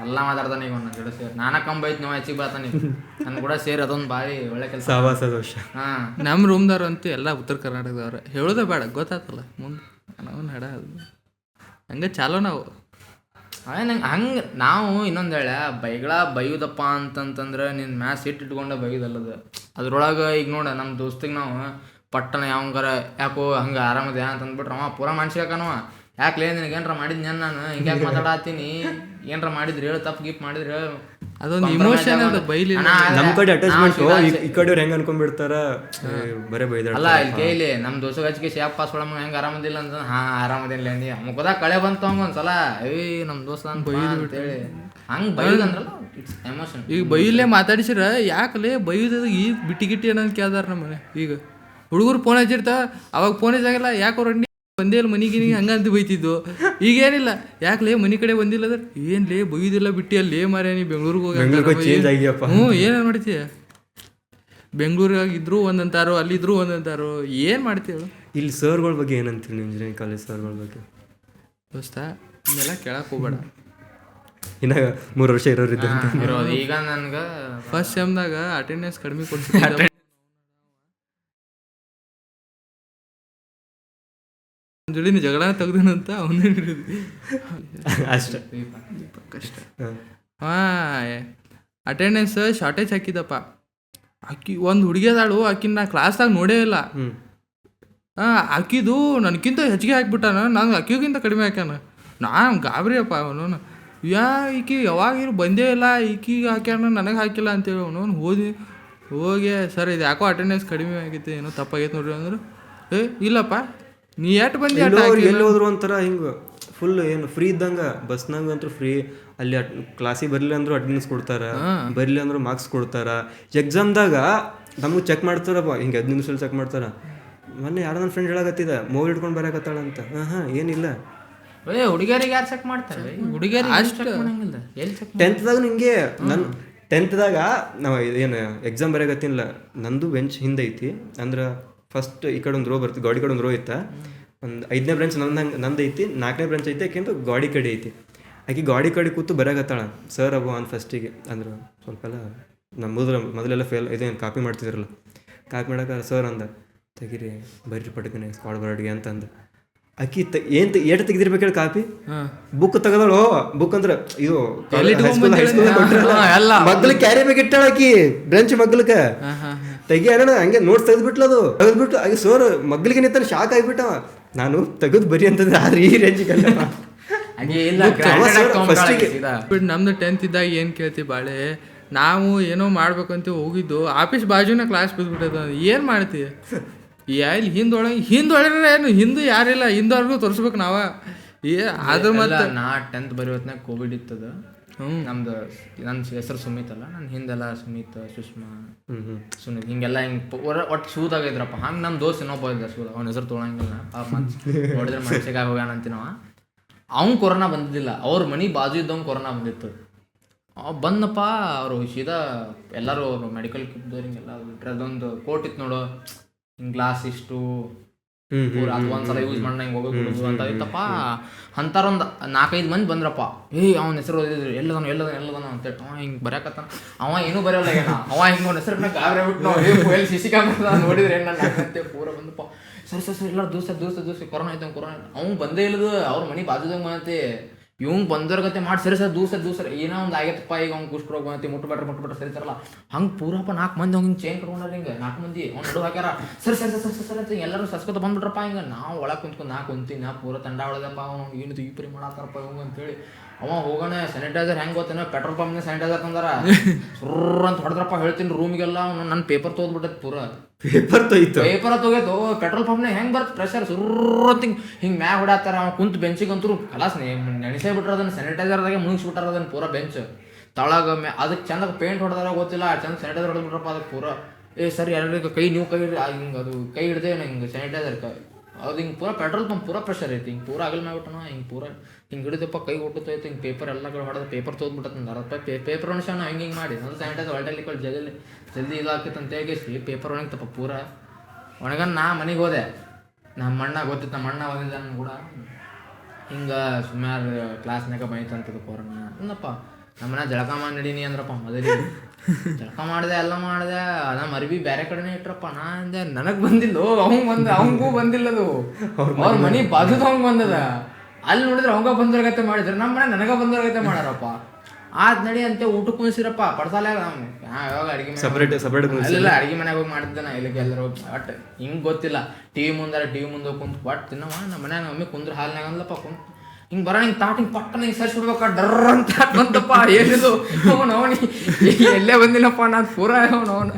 ಎಲ್ಲ ಮಾತಾಡ್ತಾನೆ ಈಗ ನನ್ನ ಜೊತೆ ಸೇರಿ. ನಾನಾ ಕಂಬ ಐತಿ ನಾವು ಹೆಚ್ಚಿಗೆ ಬರ್ತಾನೆ ನನ್ನ ಕೂಡ ಸೇರಿ ಅದೊಂದು ಭಾರಿ ಒಳ್ಳೆ ಕೆಲಸ. ಸಹವಾಸ ದೋಷ. ಹಾಂ. ನಮ್ಮ ರೂಮ್ದವ್ರು ಅಂತೂ ಎಲ್ಲ ಉತ್ತರ ಕರ್ನಾಟಕದವ್ರ. ಹೇಳೋದೇ ಬೇಡ ಗೊತ್ತಾತಲ್ಲ. ಮುಂದೆ ನಾವು ನಡ ಹಂಗೆ ಚಾಲೋ ನಾವು. ಅದೇ ನಂಗೆ ಹಂಗೆ ನಾವು ಇನ್ನೊಂದು ಹೇಳ ಬೈಗಳ ಬೈಯುದಪ್ಪ ಅಂತಂತಂದ್ರೆ ನಿನ್ನ ಸಿಟ್ಟು ಇಟ್ಕೊಂಡೆ ಬೈಯುದಲ್ಲದ ಅದ್ರೊಳಗೆ ಈಗ ನೋಡ ನಮ್ಮ ದೋಸ್ತಿಗೆ ನಾವು ಪಟ್ಟಣ ಯಾವಂಗಾರ ಯಾಕೋ ಹಂಗೆ ಆರಾಮದ ಅಂತ ಅಂದ್ಬಿಟ್ರೆ ಅವ ಪೂರ ಮನ್ಸಿಗಾಕನವ ಯಾಕೆ ನಿನಗೆ ಏನರ ಮಾಡಿದ್ನ ನಾನು? ಹಿಂಗೆ ಯಾಕೆ ಮಾತಾಡತ್ತೀನಿ. ಏನರ ಮಾಡಿದ್ರೆ ಹೇಳು, ತಪ್ಪು ಗಿಪ್ ಮಾಡಿದ್ರೆ ಹೇಳು. ಅದೊಂದು ಇಮೋಷನ್ ಅದು ಬೈಲಿ ನಮ್ ಕಡೆ ಅಟ್ಯಾಚ್ಮೆಂಟ್ ಈ ಕಡೆ ಹೆಂಗ್ ಅನ್ಕೊಂಡ್ಬಿಡ್ತಾರ? ಬರೇ ಬೈದಾಡ ಅಲ್ಲ ಇಲ್ಲಿ ಕೇಳಿ ನಮ್ ದೋಸ್ತ ಹಚ್ಚಿಗೆ ಶಾಪ್ ಪಾಸ್ ಕೊಡಮ್ ಹೆಂಗ್ ಆರಾಮದಿಲ್ಲ ಅಂತ ಹಾ ಆರಾಮದಿಲ್ಲ ನೀ ಮುಖದಾಗ ಕಳೆ ಬಂತು ಹಂಗ ಒಂದ್ಸಲ ಏಯ್ ನಮ್ ದೋಸ್ತ ಅಂತ ಹೇಳಿ ಹಂಗ್ ಬೈದಂದ್ರಲ್ಲ ಇಟ್ಸ್ ಎಮೋಷನ್ ಈಗ ಬೈಲೇ ಮಾತಾಡಿಸಿರ ಯಾಕಲೇ ಬೈದ ಈಗ ಬಿಟ್ಟಿ ಗಿಟ್ಟಿ ಅನ್ನೋದು ಕೇಳ್ದಾರ ನಮ್ಮ ಮನೆ ಈಗ ಹುಡುಗರು ಫೋನ್ ಹಚ್ಚಿರ್ತಾವ ಅವಾಗ ಫೋನ್ ಹಚ್ಚಾಗಿಲ್ಲ ಯಾಕೆ ಅವ್ರ ಅಂಡಿ ಬಂದೇ ಇಲ್ಲ ಮನಿಗೆ ನೀ ಹಂಗಂತ ಬೈತಿದ್ದು. ಈಗ ಏನಿಲ್ಲ ಯಾಕಲೇ ಮನಿ ಕಡೆ ಬಂದಿಲ್ಲ ಅದ್ರ ಏನ್ಲೇ ಬೈದಿಲ್ಲ ಬಿಟ್ಟಿ ಅಲ್ಲಿ ಮಾರೇ ನೀ ಬೆಂಗಳೂರಿಗೆ ಬೆಂಗ್ಳೂರಿಗೆ ಹೋಗಿ ಹ್ಞೂ ಏನೇನು ಮಾಡ್ತೀಯ ಬೆಂಗ್ಳೂರಿಗಾಗಿ ಇದ್ರು ಒಂದಂತಾರೋ ಅಲ್ಲಿದ್ರು ಒಂದಂತಾರೋ ಏನು ಮಾಡ್ತೀಯ ಇಲ್ಲಿ ಸರ್ಗಳ ಬಗ್ಗೆ ಏನಂತೀನಿ ನೀವು ಇಂಜಿನಿಯರಿಂಗ್ ಕಾಲೇಜ್ ಸರ್ಗಳ ಬಗ್ಗೆ? ದೋಸ್ತ ಇನ್ನೆಲ್ಲ ಕೇಳಕ್ಕೆ ಹೋಗ್ಬೇಡ. ಇನ್ನ ಮೂರು ವರ್ಷ ಇರೋರು ಇದ್ದು ಇರೋದು. ಈಗ ನನ್ಗೆ ಫಸ್ಟ್ ಸೆಮ್ದಾಗ ಅಟೆಂಡೆನ್ಸ್ ಕಡಿಮೆ ಕೊಡ್ತಿದ್ದ ಜೋಡಿ ನೀ ಜಗಳ ತೆಗ್ದನಂತ ಅವನೇ ಹಿಡಿದು. ಅಷ್ಟೇ. ಕಷ್ಟ ಹಾಂ. ಅಟೆಂಡೆನ್ಸ್ ಶಾರ್ಟೇಜ್ ಹಾಕಿದಪ್ಪ. ಅಕ್ಕಿ ಒಂದು ಹುಡುಗಿಯದಾಳು ಆಕಿನ ನಾ ಕ್ಲಾಸ್ದಾಗ ನೋಡೇ ಇಲ್ಲ. ಹಾಂ ಆಕಿದು ನನಗಿಂತ ಹೆಚ್ಚಿಗೆ ಹಾಕ್ಬಿಟ್ಟಾನ ನಾನು ಅಕ್ಕಿಗಿಂತ ಕಡಿಮೆ ಹಾಕ್ಯಾನ. ನಾನು ಗಾಬರಿ ಅಪ್ಪ ಅವನು ಯಾ ಈಕಿ ಯಾವಾಗ ಇರು ಬಂದೇ ಇಲ್ಲ ಈಕಿಗೆ ಹಾಕ್ಯಾನ ನನಗೆ ಹಾಕಿಲ್ಲ ಅಂತೇಳಿ ಅವನು ಹೋದಿ ಹೋಗಿ ಸರ್ ಇದು ಯಾಕೋ ಅಟೆಂಡೆನ್ಸ್ ಕಡಿಮೆ ಆಗೈತೆ ಏನೋ ತಪ್ಪಾಗೈತೆ ನೋಡ್ರಿ ಅಂದ್ರೆ. ಏ ಇಲ್ಲಪ್ಪ. ನೀ ಎಟ್ ಬಂದಿ ಎಲ್ಲೋ ಹೋದ್ರು ಒಂಥರ ಹಿಂಗ ಫುಲ್ ಏನು ಫ್ರೀ ಇದ್ದಂಗ ಬಸ್ನಾಗ ಅಂತೂ ಫ್ರೀ ಅಲ್ಲಿ ಕ್ಲಾಸಿಗೆ ಬರಲಿಲ್ಲ ಅಂದ್ರೂ ಅಟೆಂಡೆನ್ಸ್ ಕೊಡ್ತಾರ ಬರ್ಲಿ ಅಂದ್ರೂ ಮಾರ್ಕ್ಸ್ ಕೊಡ್ತಾರ. ಎಕ್ಸಾಮ್ದಾಗ ನಮಗೆ ಚೆಕ್ ಮಾಡ್ತಾರಪ್ಪ ಹಿಂಗೆ ಹದಿನೈದು ನಿಮಿಷ ಚೆಕ್ ಮಾಡ್ತಾರ. ಮೊನ್ನೆ ಯಾರೋ ನನ್ನ ಫ್ರೆಂಡ್ ಹೇಳಕತ್ತಿದ ಮೊಬೈಲ್ ಇಟ್ಕೊಂಡು ಬರಕತ್ತಾಳ ಅಂತ. ಹಾಂ ಏನಿಲ್ಲ. ಏ ಹುಡುಗಿಯರಿಗೆ ಯಾರು ಚೆಕ್ ಮಾಡ್ತಾರೆ? ಹುಡುಗಿಯರಿಗೆ ಅಷ್ಟು ಟೆಂತ್ದಾಗ ನಿಂಗೆ ನನ್ನ ಟೆಂತ್ದಾಗ ನಾವು ಏನು ಎಕ್ಸಾಮ್ ಬರೆಯಕತ್ತಿಲ್ಲ ನಂದು ಬೆಂಚ್ ಹಿಂದೈತಿ ಐತಿ ಅಂದ್ರೆ ಫಸ್ಟ್ ಈ ಕಡೆ ಒಂದು ರೋ ಬರ್ತದೆ ಗಾಡಿ ಕಡೆ ಒಂದು ರೋ ಇತ್ತು? ಒಂದು ಐದನೇ ಬ್ರಾಂಚ್ ನಂದು ಹಂಗೆ ನಂದು ಐತಿ ನಾಲ್ಕನೇ ಬ್ರಾಂಚ್ ಐತಿ ಯಾಕೆಂದ್ರೆ ಗಾಡಿ ಕಡೆ ಐತಿ. ಆಕೆ ಗಾಡಿ ಕಡೆ ಕೂತು ಬರೆಯಕತ್ತಾಳ ಸರ್ ಅಬ್ಬ ಅಂತ ಫಸ್ಟಿಗೆ ಅಂದ್ರೆ. ಸ್ವಲ್ಪ ಎಲ್ಲ ನಮ್ಮ ಮೊದಲ ಮೊದಲೆಲ್ಲ ಫೇಲ್ ಇದೇನು ಕಾಪಿ ಮಾಡ್ತಿದ್ರಲ್ಲ. ಕಾಪಿ ಮಾಡಕ್ಕೆ ಸರ್ ಅಂದ. ತೆಗೀರಿ ಬರ್ರಿ ಪಟಕನೆ ಸ್ಕ್ವಾಡ್ ಬರೋಡಿಗೆ ಅಂತ ಅಂದ. ಅಕ್ಕಿ ತ ಏನು ಏಟ್ ತೆಗೆದಿರ್ಬೇಕು ಹೇಳಿ ಕಾಪಿ ಬುಕ್ ತೆಗದಳು ಬುಕ್ ಅಂದ್ರೆ ಇದು. ಮಗ್ಲ ಕ್ಯಾರಿ ಬ್ಯಾಗ್ ಇಟ್ಟಾಳ ಆಕಿ ಬ್ರಂಚ್ ಮಗ್ಲಕ ತೆಗಿ ಅಣ್ಣ ಹಂಗೆ ನೋಟ್ಸ್ ತೆಗೆದ್ಬಿಟ್ಲ ಅದು. ತೆಗೆದ್ಬಿಟ್ಟು ಹಾಗೆ ಸೋರ್ ಮಗ್ಲಿಗೆ ನಿಂತ ಶಾಕ್ ಆಗ್ಬಿಟ್ಟವ ನಾನು ತೆಗೆದು ಬರಿ ಅಂತಂದ್ರೆ ಆ ಈ ರೇಂಜಿಗೆ ನಮ್ದು ಟೆಂತ್ ಇದ್ದಾಗ ಏನು ಕೇಳ್ತಿ ಬಾಳೆ? ನಾವು ಏನೋ ಮಾಡ್ಬೇಕಂತ ಹೋಗಿದ್ದು ಆಫೀಸ್ ಬಾಜುನ ಕ್ಲಾಸ್ ಬಿದ್ಬಿಟ್ಟದ. ಏನು ಮಾಡ್ತಿ? ಇಲ್ಲಿ ಹಿಂದೊಳಗೆ ಹಿಂದೊಳಗೆ ಏನು? ಹಿಂದೂ ಯಾರಿಲ್ಲ. ಹಿಂದವರೆಗೂ ತೋರಿಸ್ಬೇಕು ನಾವ. ಏ ಆದ್ರ ಮತ್ತೆ ನಾ ಟೆಂತ್ ಬರೆಯೋತ್ನಾಗ ಕೋವಿಡ್ ಇತ್ತದ. ನಮ್ದು ನನ್ನ ಹೆಸರು ಸುಮಿತ್ ಅಲ್ಲ ನನ್ನ ಹಿಂದೆಲ್ಲ ಸುಮಿತ್ ಸುಷ್ಮಾ ಸುನಿತ್ ಹಿಂಗೆಲ್ಲ ಹಿಂಗೆ ಒಟ್ಟು ಸೂದಾಗ ಇದ್ರಪ್ಪ ಹಂಗೆ ನಮ್ಮ ದೋಸ್ತ ಇನ್ನೊಬ್ಬ ಇದ್ದ ಸೂದ ಅವ್ನ ಹೆಸರು ತೊಗೊಳಂಗಿಲ್ಲ ನೋಡಿದ್ರೆ ಮನ್ಸಿಗೆ ಹೋಗ್ಯಾನ ಅಂತೀನವ. ಅವ್ನು ಕೊರೋನಾ ಬಂದಿದ್ದಿಲ್ಲ. ಅವ್ರ ಮನೆ ಬಾಜು ಇದ್ದವ್ನು ಕೊರೋನಾ ಬಂದಿತ್ತು. ಅವ ಬಂದಪ್ಪ ಅವರು ಸೀದಾ ಎಲ್ಲರೂ ಅವರು ಮೆಡಿಕಲ್ ಕಿಪ್ದವ್ರು ಹಿಂಗೆಲ್ಲ. ಬಿಟ್ರೆ ಅದೊಂದು ಕೋಟ್ ಇತ್ತು ನೋಡು. ಹಿಂಗೆ ಗ್ಲಾಸ್ ಇಷ್ಟು ಅದು ಒಂದ್ಸಲ ಯೂಸ್ ಮಾಡಿ ಹಿಂಗೆ ಹೋಗಿ ಬಿಡುದು ಅಂತ ಇತ್ತಪ್ಪ. ಅಂತಾರೊಂದು ನಾಲ್ಕೈದು ಮಂದಿ ಬಂದ್ರಪ್ಪ. ಏ ಅವನ ಹೆಸರು ಓದಿದ್ರು ಎಲ್ಲದನು ಎಲ್ಲದನು ಎಲ್ಲದನು ಅಂತೇಳಿ ಅವ ಹಿಂಗೆ ಬರೆಯಕತ್ತಾನ. ಅವ ಏನೂ ಬರೆಯಲ್ಲ ಏನ ಅವ ಹಿಂಗೆ ಅವ್ನ ಹೆಸರು ಗಾಬರಿ ಬಿಟ್ಟು ನಾವು ಏ ಎಲ್ಲಿ ಸಿ ಸಿ ಕ್ಯಾಮ್ರಾ ನೋಡಿದ್ರೆ ಏನು ಅಂತ ಪೂರ ಬಂದಪ್ಪ ಸರಿ ಸರಿ ಸರಿ ಎಲ್ಲ ದೋಸ್ತ ದೋಸ್ತ ದೋಸ್ತ ಕೊರೋನಾ ಐತೆ ಕೊರೋನಾ ಅವ್ನು ಬಂದೇ ಇಲ್ಲದು ಅವ್ರ ಮನೆ ಬಾಜುದಂಗೆ ಬಂದೈತಿ. ಇವಂಗ್ ಬಂದವ್ರ ಗತೆ ಮಾಡಿ ಸರಿ ಸರ್ ದೂಸರ್ ದೂಸರ್ ಏನೋ ಒಂದು ಆಗೈತಪ್ಪ, ಈಗ ಅವ್ನು ಕುಷ್ಟ್ರೋಗ ಬಂದೈತಿ ಮುಟ್ಬಿಟ್ರೆ ಸರಿ ಸರಿತಾರಲ್ಲ. ಹಂಗೆ ಪೂರಪ್ಪ ನಾಲ್ಕು ಮಂದಿ ಅವ್ನು ಚೇನ್ ಕಟ್ಕೊಂಡ್ರ ಹಿಂಗೆ. ನಾಲ್ಕು ಮಂದಿ ಅವ್ನು ನಡು ಹಾಕ್ಯಾರ. ಸರಿ ಸರಿ, ಸರ್ ಸರ್ ಸರ್ ಎಲ್ಲರೂ ಸಸ್ಕೊತ ಬಂದ್ಬಿಟ್ರಪ್ಪ ಹಿಂಗೆ. ನಾವು ಒಳಗೆ ಕುಂತ್ಕೊಂಡು, ನಾ ಕುಂತೀನಿ ನಾ ಪೂರ ತಂಡ ಒಳಗಪ್ಪ, ಅವ್ನು ಏನು ತೀಪ್ರಿ ಮಾಡತ್ತಾರಪ್ಪ ಇವಂಗ ಅಂತೇಳಿ. ಅವ ಹೋಗೋಣ ಸ್ಯಾನಿಟೈಸರ್ ಹೆಂಗೆ ಗೊತ್ತೇನೋ? ಪೆಟ್ರೋಲ್ ಪಂಪ್ನ ಸ್ಯಾನಿಟೈಸರ್ ತಂದಾರ. ಸುರ್ ಅಂತ ಹೊಡೆದ್ರಪ್ಪ ಹೇಳ್ತೀನಿ ರೂಮಿಗೆಲ್ಲ ನನ್ನ ಪೇಪರ್ ತೊಗೊಂಡ್ಬಿಟ್ಟೈತೆ ಪೂರ. ಪೇಪರ್ ತೊಯ್ತು? ಪೇಪರ್ ತೊಗೈತು ಪೆಟ್ರೋಲ್ ಪಂಪ್ನ ಹೆಂಗ್ ಬರ್ತ ಪ್ರೆಷರ್ ಸುರ್ ಹಿಂಗ್ ಹಿಂಗ್ ಮ್ಯಾಗ ಹೊಡಾತಾರ ಅವ್ನು ಕುಂತ ಬೆಂಚಿಗಂತೂ ಕಲಾಸ್ ನೆನೆಸೇ ಬಿಟ್ರ ಅದನ್ನ ಸ್ಯಾನಿಟೈಸರ್ದಾಗೆ ಮುಗಿಸ್ಬಿಟ್ಟಾರ ಅದನ್ನ ಪೂರ ಬೆಂಚ್. ತಳಗ ಮ್ಯಾ ಅದಕ್ಕೆ ಚಂದ ಪೇಂಟ್ ಹೊಡೆದಾರ ಗೊತ್ತಿಲ್ಲ ಚಂದ ಸ್ಯಾನಿಟೈಸರ್ ಹೊಡೆದ್ಬಿಟ್ರಪ್ಪ ಅದಕ್ಕೆ ಪೂರ. ಏ ಸರಿ ಎಲ್ಲರಿಗೂ ಕೈ ನೀವು ಕೈ ಹಿಂಗೆ ಅದು ಕೈ ಹಿಡ್ದೆ ಹಿಂಗೆ ಸ್ಯಾನಿಟೈಸರ್ ಅದು ಹಿಂಗೆ ಪೂರ ಪೆಟ್ರೋಲ್ ಪಂಪ್ ಪೂರ ಪ್ರೆಷರ್ ಐತಿ. ಹಿಂಗೆ ಪೂರ ಆಗಲ್ ಮಾಡ್ಬಿಟ್ಟನ ಹಿಂಗೆ ಪೂರ ಹಿಂಗೆ ಹಿಡಿದಪ್ಪ ಕೈ ಹೊಟ್ಟುತ್ತೈತೆ ಹಿಂಗೆ ಪೇಪರ್ ಎಲ್ಲ ಕಡೆ ಹೊಡೆದು ಪೇಪರ್ ತೊಗೊಂಡ್ಬಿಟ್ಟಂತ ಅರ್ಧ ಪೇ ಪೇಪರ್ ಒಣಸಣ್ಣ ಹಿಂಗೆ ಹಿಂಗೆ ಮಾಡಿ. ಅದು ಸ್ಯಾನಿಟೈಸ್ ಹೊಲ್ಟಲ್ಲಿ ಕೊಟ್ಟು ಜಲ್ದಿ ಜಲ್ದಿ ಇದಾಗ್ತೈತೆ ಅಂತ ಹೇಗೆ ಪೇಪರ್ ಒಣಗ್ತಪ್ಪ ಪೂರ. ಒಣಗನ್ ನಾ ಮನೆಗೆ ಹೋದೆ. ನಮ್ಮ ಅಣ್ಣ ಗೊತ್ತಿತ್ತು ನಮ್ಮ ಅಣ್ಣ ಬಂದಿದ್ದ ನನ್ ಕೂಡ. ಹಿಂಗೆ ಸುಮಾರು ಕ್ಲಾಸ್ನಾಗ ಅಂತದ್ದು ಕೊರೋನಾ. ಅಂದಪ್ಪ, ನಮ್ಮನ್ನ ಜಳಕ ಮಾಡಿ ನಡೀನಿ ಅಂದ್ರಪ್ಪ ಮೊದಲಿಗೆ. ಜಳಕ ಮಾಡಿದೆ ಎಲ್ಲ ಮಾಡಿದೆ ನಮ್ಮ ಅರ್ಬಿ ಬೇರೆ ಕಡೆನೇ ಇಟ್ರಪ್ಪ ನಾ ಅಂದೆ ನನಗೆ ಬಂದಿಲ್ಲ ಅವಂಗ್ ಬಂದ ಅವಂಗೂ ಬಂದಿಲ್ಲ ಅದು ಅವ್ರ ಮನೆ ಬಾಜುದ ಅವಂಗ್ ಬಂದದ. ಅಲ್ಲಿ ನೋಡಿದ್ರೆ ಅವಂಗ ಬಂದೋರ್ಗತೆ ಮಾಡಿದ್ರೆ ನಮ್ಮ ಮನೆ ನನಗ ಬಂದೋರ್ಗತೆ ಮಾಡಾರಪ್ಪ. ಆದ್ ನಡಿ ಅಂತ ಊಟಕ್ಕೆ ಕುಣಿಸಿರಪ್ಪ ಪಡ್ಸಾಲ ಯಾವಾಗ ಅಡಿಗೆ ಸಪ್ರೇಟ್ ಸಪ್ರೇಟ್ ಇಲ್ಲ ಅಡಿಗೆ ಮನೆಗೆ ಹೋಗಿ ಮಾಡಿದ್ದೆ ನಾ ಇಲ್ಲಿಗೆ ಎಲ್ಲರೂ ಬಟ್ ಹಿಂಗೆ ಗೊತ್ತಿಲ್ಲ. ಟಿವಿ ಮುಂದಾರ ಟಿವಿ ಮುಂದೆ ಕುಂತು ಒಟ್ಟು ತಿನ್ನವ ನಮ್ಮ ಮನ್ಯಾಗ ಮಮ್ಮಿ ಕುಂದ್ರ ಹಾಲ್ನಾಗ ಅಂದ್ಲಪ್ಪ ಕುಂತು. ಹಿಂಗೆ ಬರೋ ಹಿಂಗೆ ತಾಟ್ ಹಿಂಗೆ ಪಟ್ಟನ ಹಿಂಗೆ ಸರ್ಸಿ ಬಿಡ್ಬೇಕ ಡರ್ರ ಅಂತ ಬಂತಪ್ಪ ಏನಿದು? ಅವನು ಅವನಿ. ಎಲ್ಲೇ ಬಂದಿಲ್ಲಪ್ಪ ನಾನು ಪೂರ ಅವನು ಅವನು.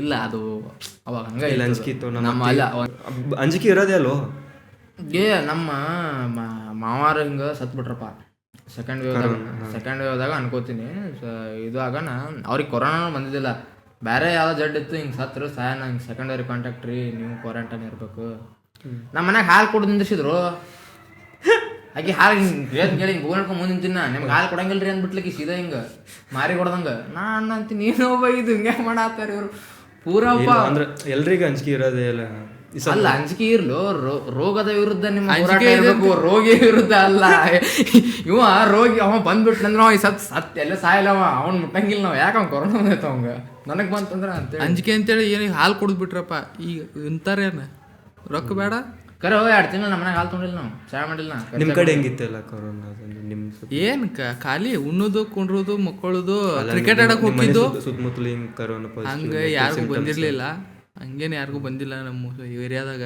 ಇಲ್ಲ ಅದು ಅವಾಗ ಹಂಗೆ ಇಲ್ಲ ಅಂಜಿಕೆ ಇತ್ತು ನಮ್ಮ ಅಲ್ಲ ಅಂಜಿಕೆ ಇರೋದೇ ಅಲ್ವೋ? ಏ ನಮ್ಮ ಮಾವಾರ ಹಿಂಗೆ ಸತ್ಬಿಟ್ರಪ್ಪ. ಸೆಕೆಂಡ್ ವೇವ್ದಾಗ ಸೆಕೆಂಡ್ ವೇವ್ದಾಗ ಅನ್ಕೋತೀನಿ. ಇದಾಗ ಇದು ಆಗೋಣ ಅವ್ರಿಗೆ ಕೊರೋನಾ ಬಂದಿದ್ದಿಲ್ಲ. ಬೇರೆ ಯಾವ ಜಡ್ ಇತ್ತು ಹಿಂಗೆ ಸತ್ರು ಸಹ ನಂಗೆ ಸೆಕೆಂಡರಿ ಕಾಂಟ್ಯಾಕ್ಟ್ ರೀ ನೀವು ಕ್ವಾರಂಟೈನ್ ಇರಬೇಕು. ನಮ್ಮ ಮನ್ಯಾಗ ಹಾಲು ಕೊಡು ನಿಂದಿಸಿದ್ರು ಆಕೆ ಹಾಲು ಹಿಂಗೆ ಕೇಳಿ ಹಿಂಗೆ ಗೋಗಣ್ಕೊಂಡು ಮುಂದೆ ನಿಂತಿನ ನಿಮ್ಗೆ ಹಾಲು ಕೊಡಂಗಿಲ್ಲ ರೀ ಅಂದ್ಬಿಟ್ಲಕ್ಕೆ ಸೀದಾ ಹಿಂಗೆ. ಮಾರಿ ಕೊಡ್ದಂಗೆ. ನಾ ಅಣ್ಣ ಅಂತೀನಿ ನೀನು ಒಬ್ಬ ಇದು ಹಿಂಗೆ ಮಾಡಾತಾರ ಇವರು. ಪೂರಪ್ಪ ಅಂದ್ರೆ ಎಲ್ರಿಗೂ ಅಂಜಿಕೆ ಇರೋದೇ ಇಲ್ಲ. ಅಲ್ಲ ಅಂಜಿಕೆ ಇರ್ಲು. ರೋಗದ ವಿರುದ್ಧ ನಿಮ್ಮ ಹೋರಾಟ ಇರಬೇಕು ರೋಗಿ ವಿರುದ್ಧ ಅಲ್ಲ. ಇವ ರೋಗಿ ಅವ ಬಂದ್ಬಿಟ್ನಂದ್ರ ಅವ ಈ ಸತ್ ಸತ್ ಎಲ್ಲ ಸಾಯಲ್ಲವ ಅವ್ನ್ ಮುಟ್ಟಂಗಿಲ್ಲ ನಾವ್. ಯಾಕೆ ಅವ್ನ್ ಕೊರೋನಾ ಬಂದೈತ ಅವಂಗ? ನನಗ್ ಬಂತಂದ್ರ ಅಂತ ಅಂಜಿಕೆ ಅಂತೇಳಿ ಏನಿಗೆ ಹಾಲು ಕುಡಿದ್ಬಿಟ್ರಪ್ಪ ಈಗ ಇಂತಾರೇನ ರೊಕ್ಕ ಬೇಡ? ಕರೆ ಹೋಗಿ ಎರಡು ತಿಂಗಳು ನಮ್ಮ ಮನೆಗೆ ಹಾಲು ತೊಗೊಂಡಿಲ್ಲ ನಾವು. ಚಾ ಮಾಡಿಲ್ಲ ನಿಮ್ಮ ನಿಮ್ ಕಡೆ ಹೆಂಗಿತ್ತಲ್ಲ ಕೊರೋನಾ ನಿಮ್ ಸುತ್ತ- ಏನ್ ಕ- ಖಾಲಿ ಉಣ್ಣೋದು ಕುಂಡ್ರೋದು ಮಕ್ಕಳೋದು ಕ್ರಿಕೆಟ್ ಆಡಕ್ ಮನೆ ಹೋಗಿದ್ದು ಸುತ್ತ- ಸುತ್ತಮುತ್ತಲು ಹಿಂಗ್ ಕರೋನಾ ಹಂಗ ಯಾರಿಗೂ. ಬಂದಿರ್ಲಿಲ್ಲ. ಹಂಗೇನು ಯಾರಿಗೂ ಬಂದಿಲ್ಲ ನಮ್ಮ ಏರಿಯಾದಾಗ.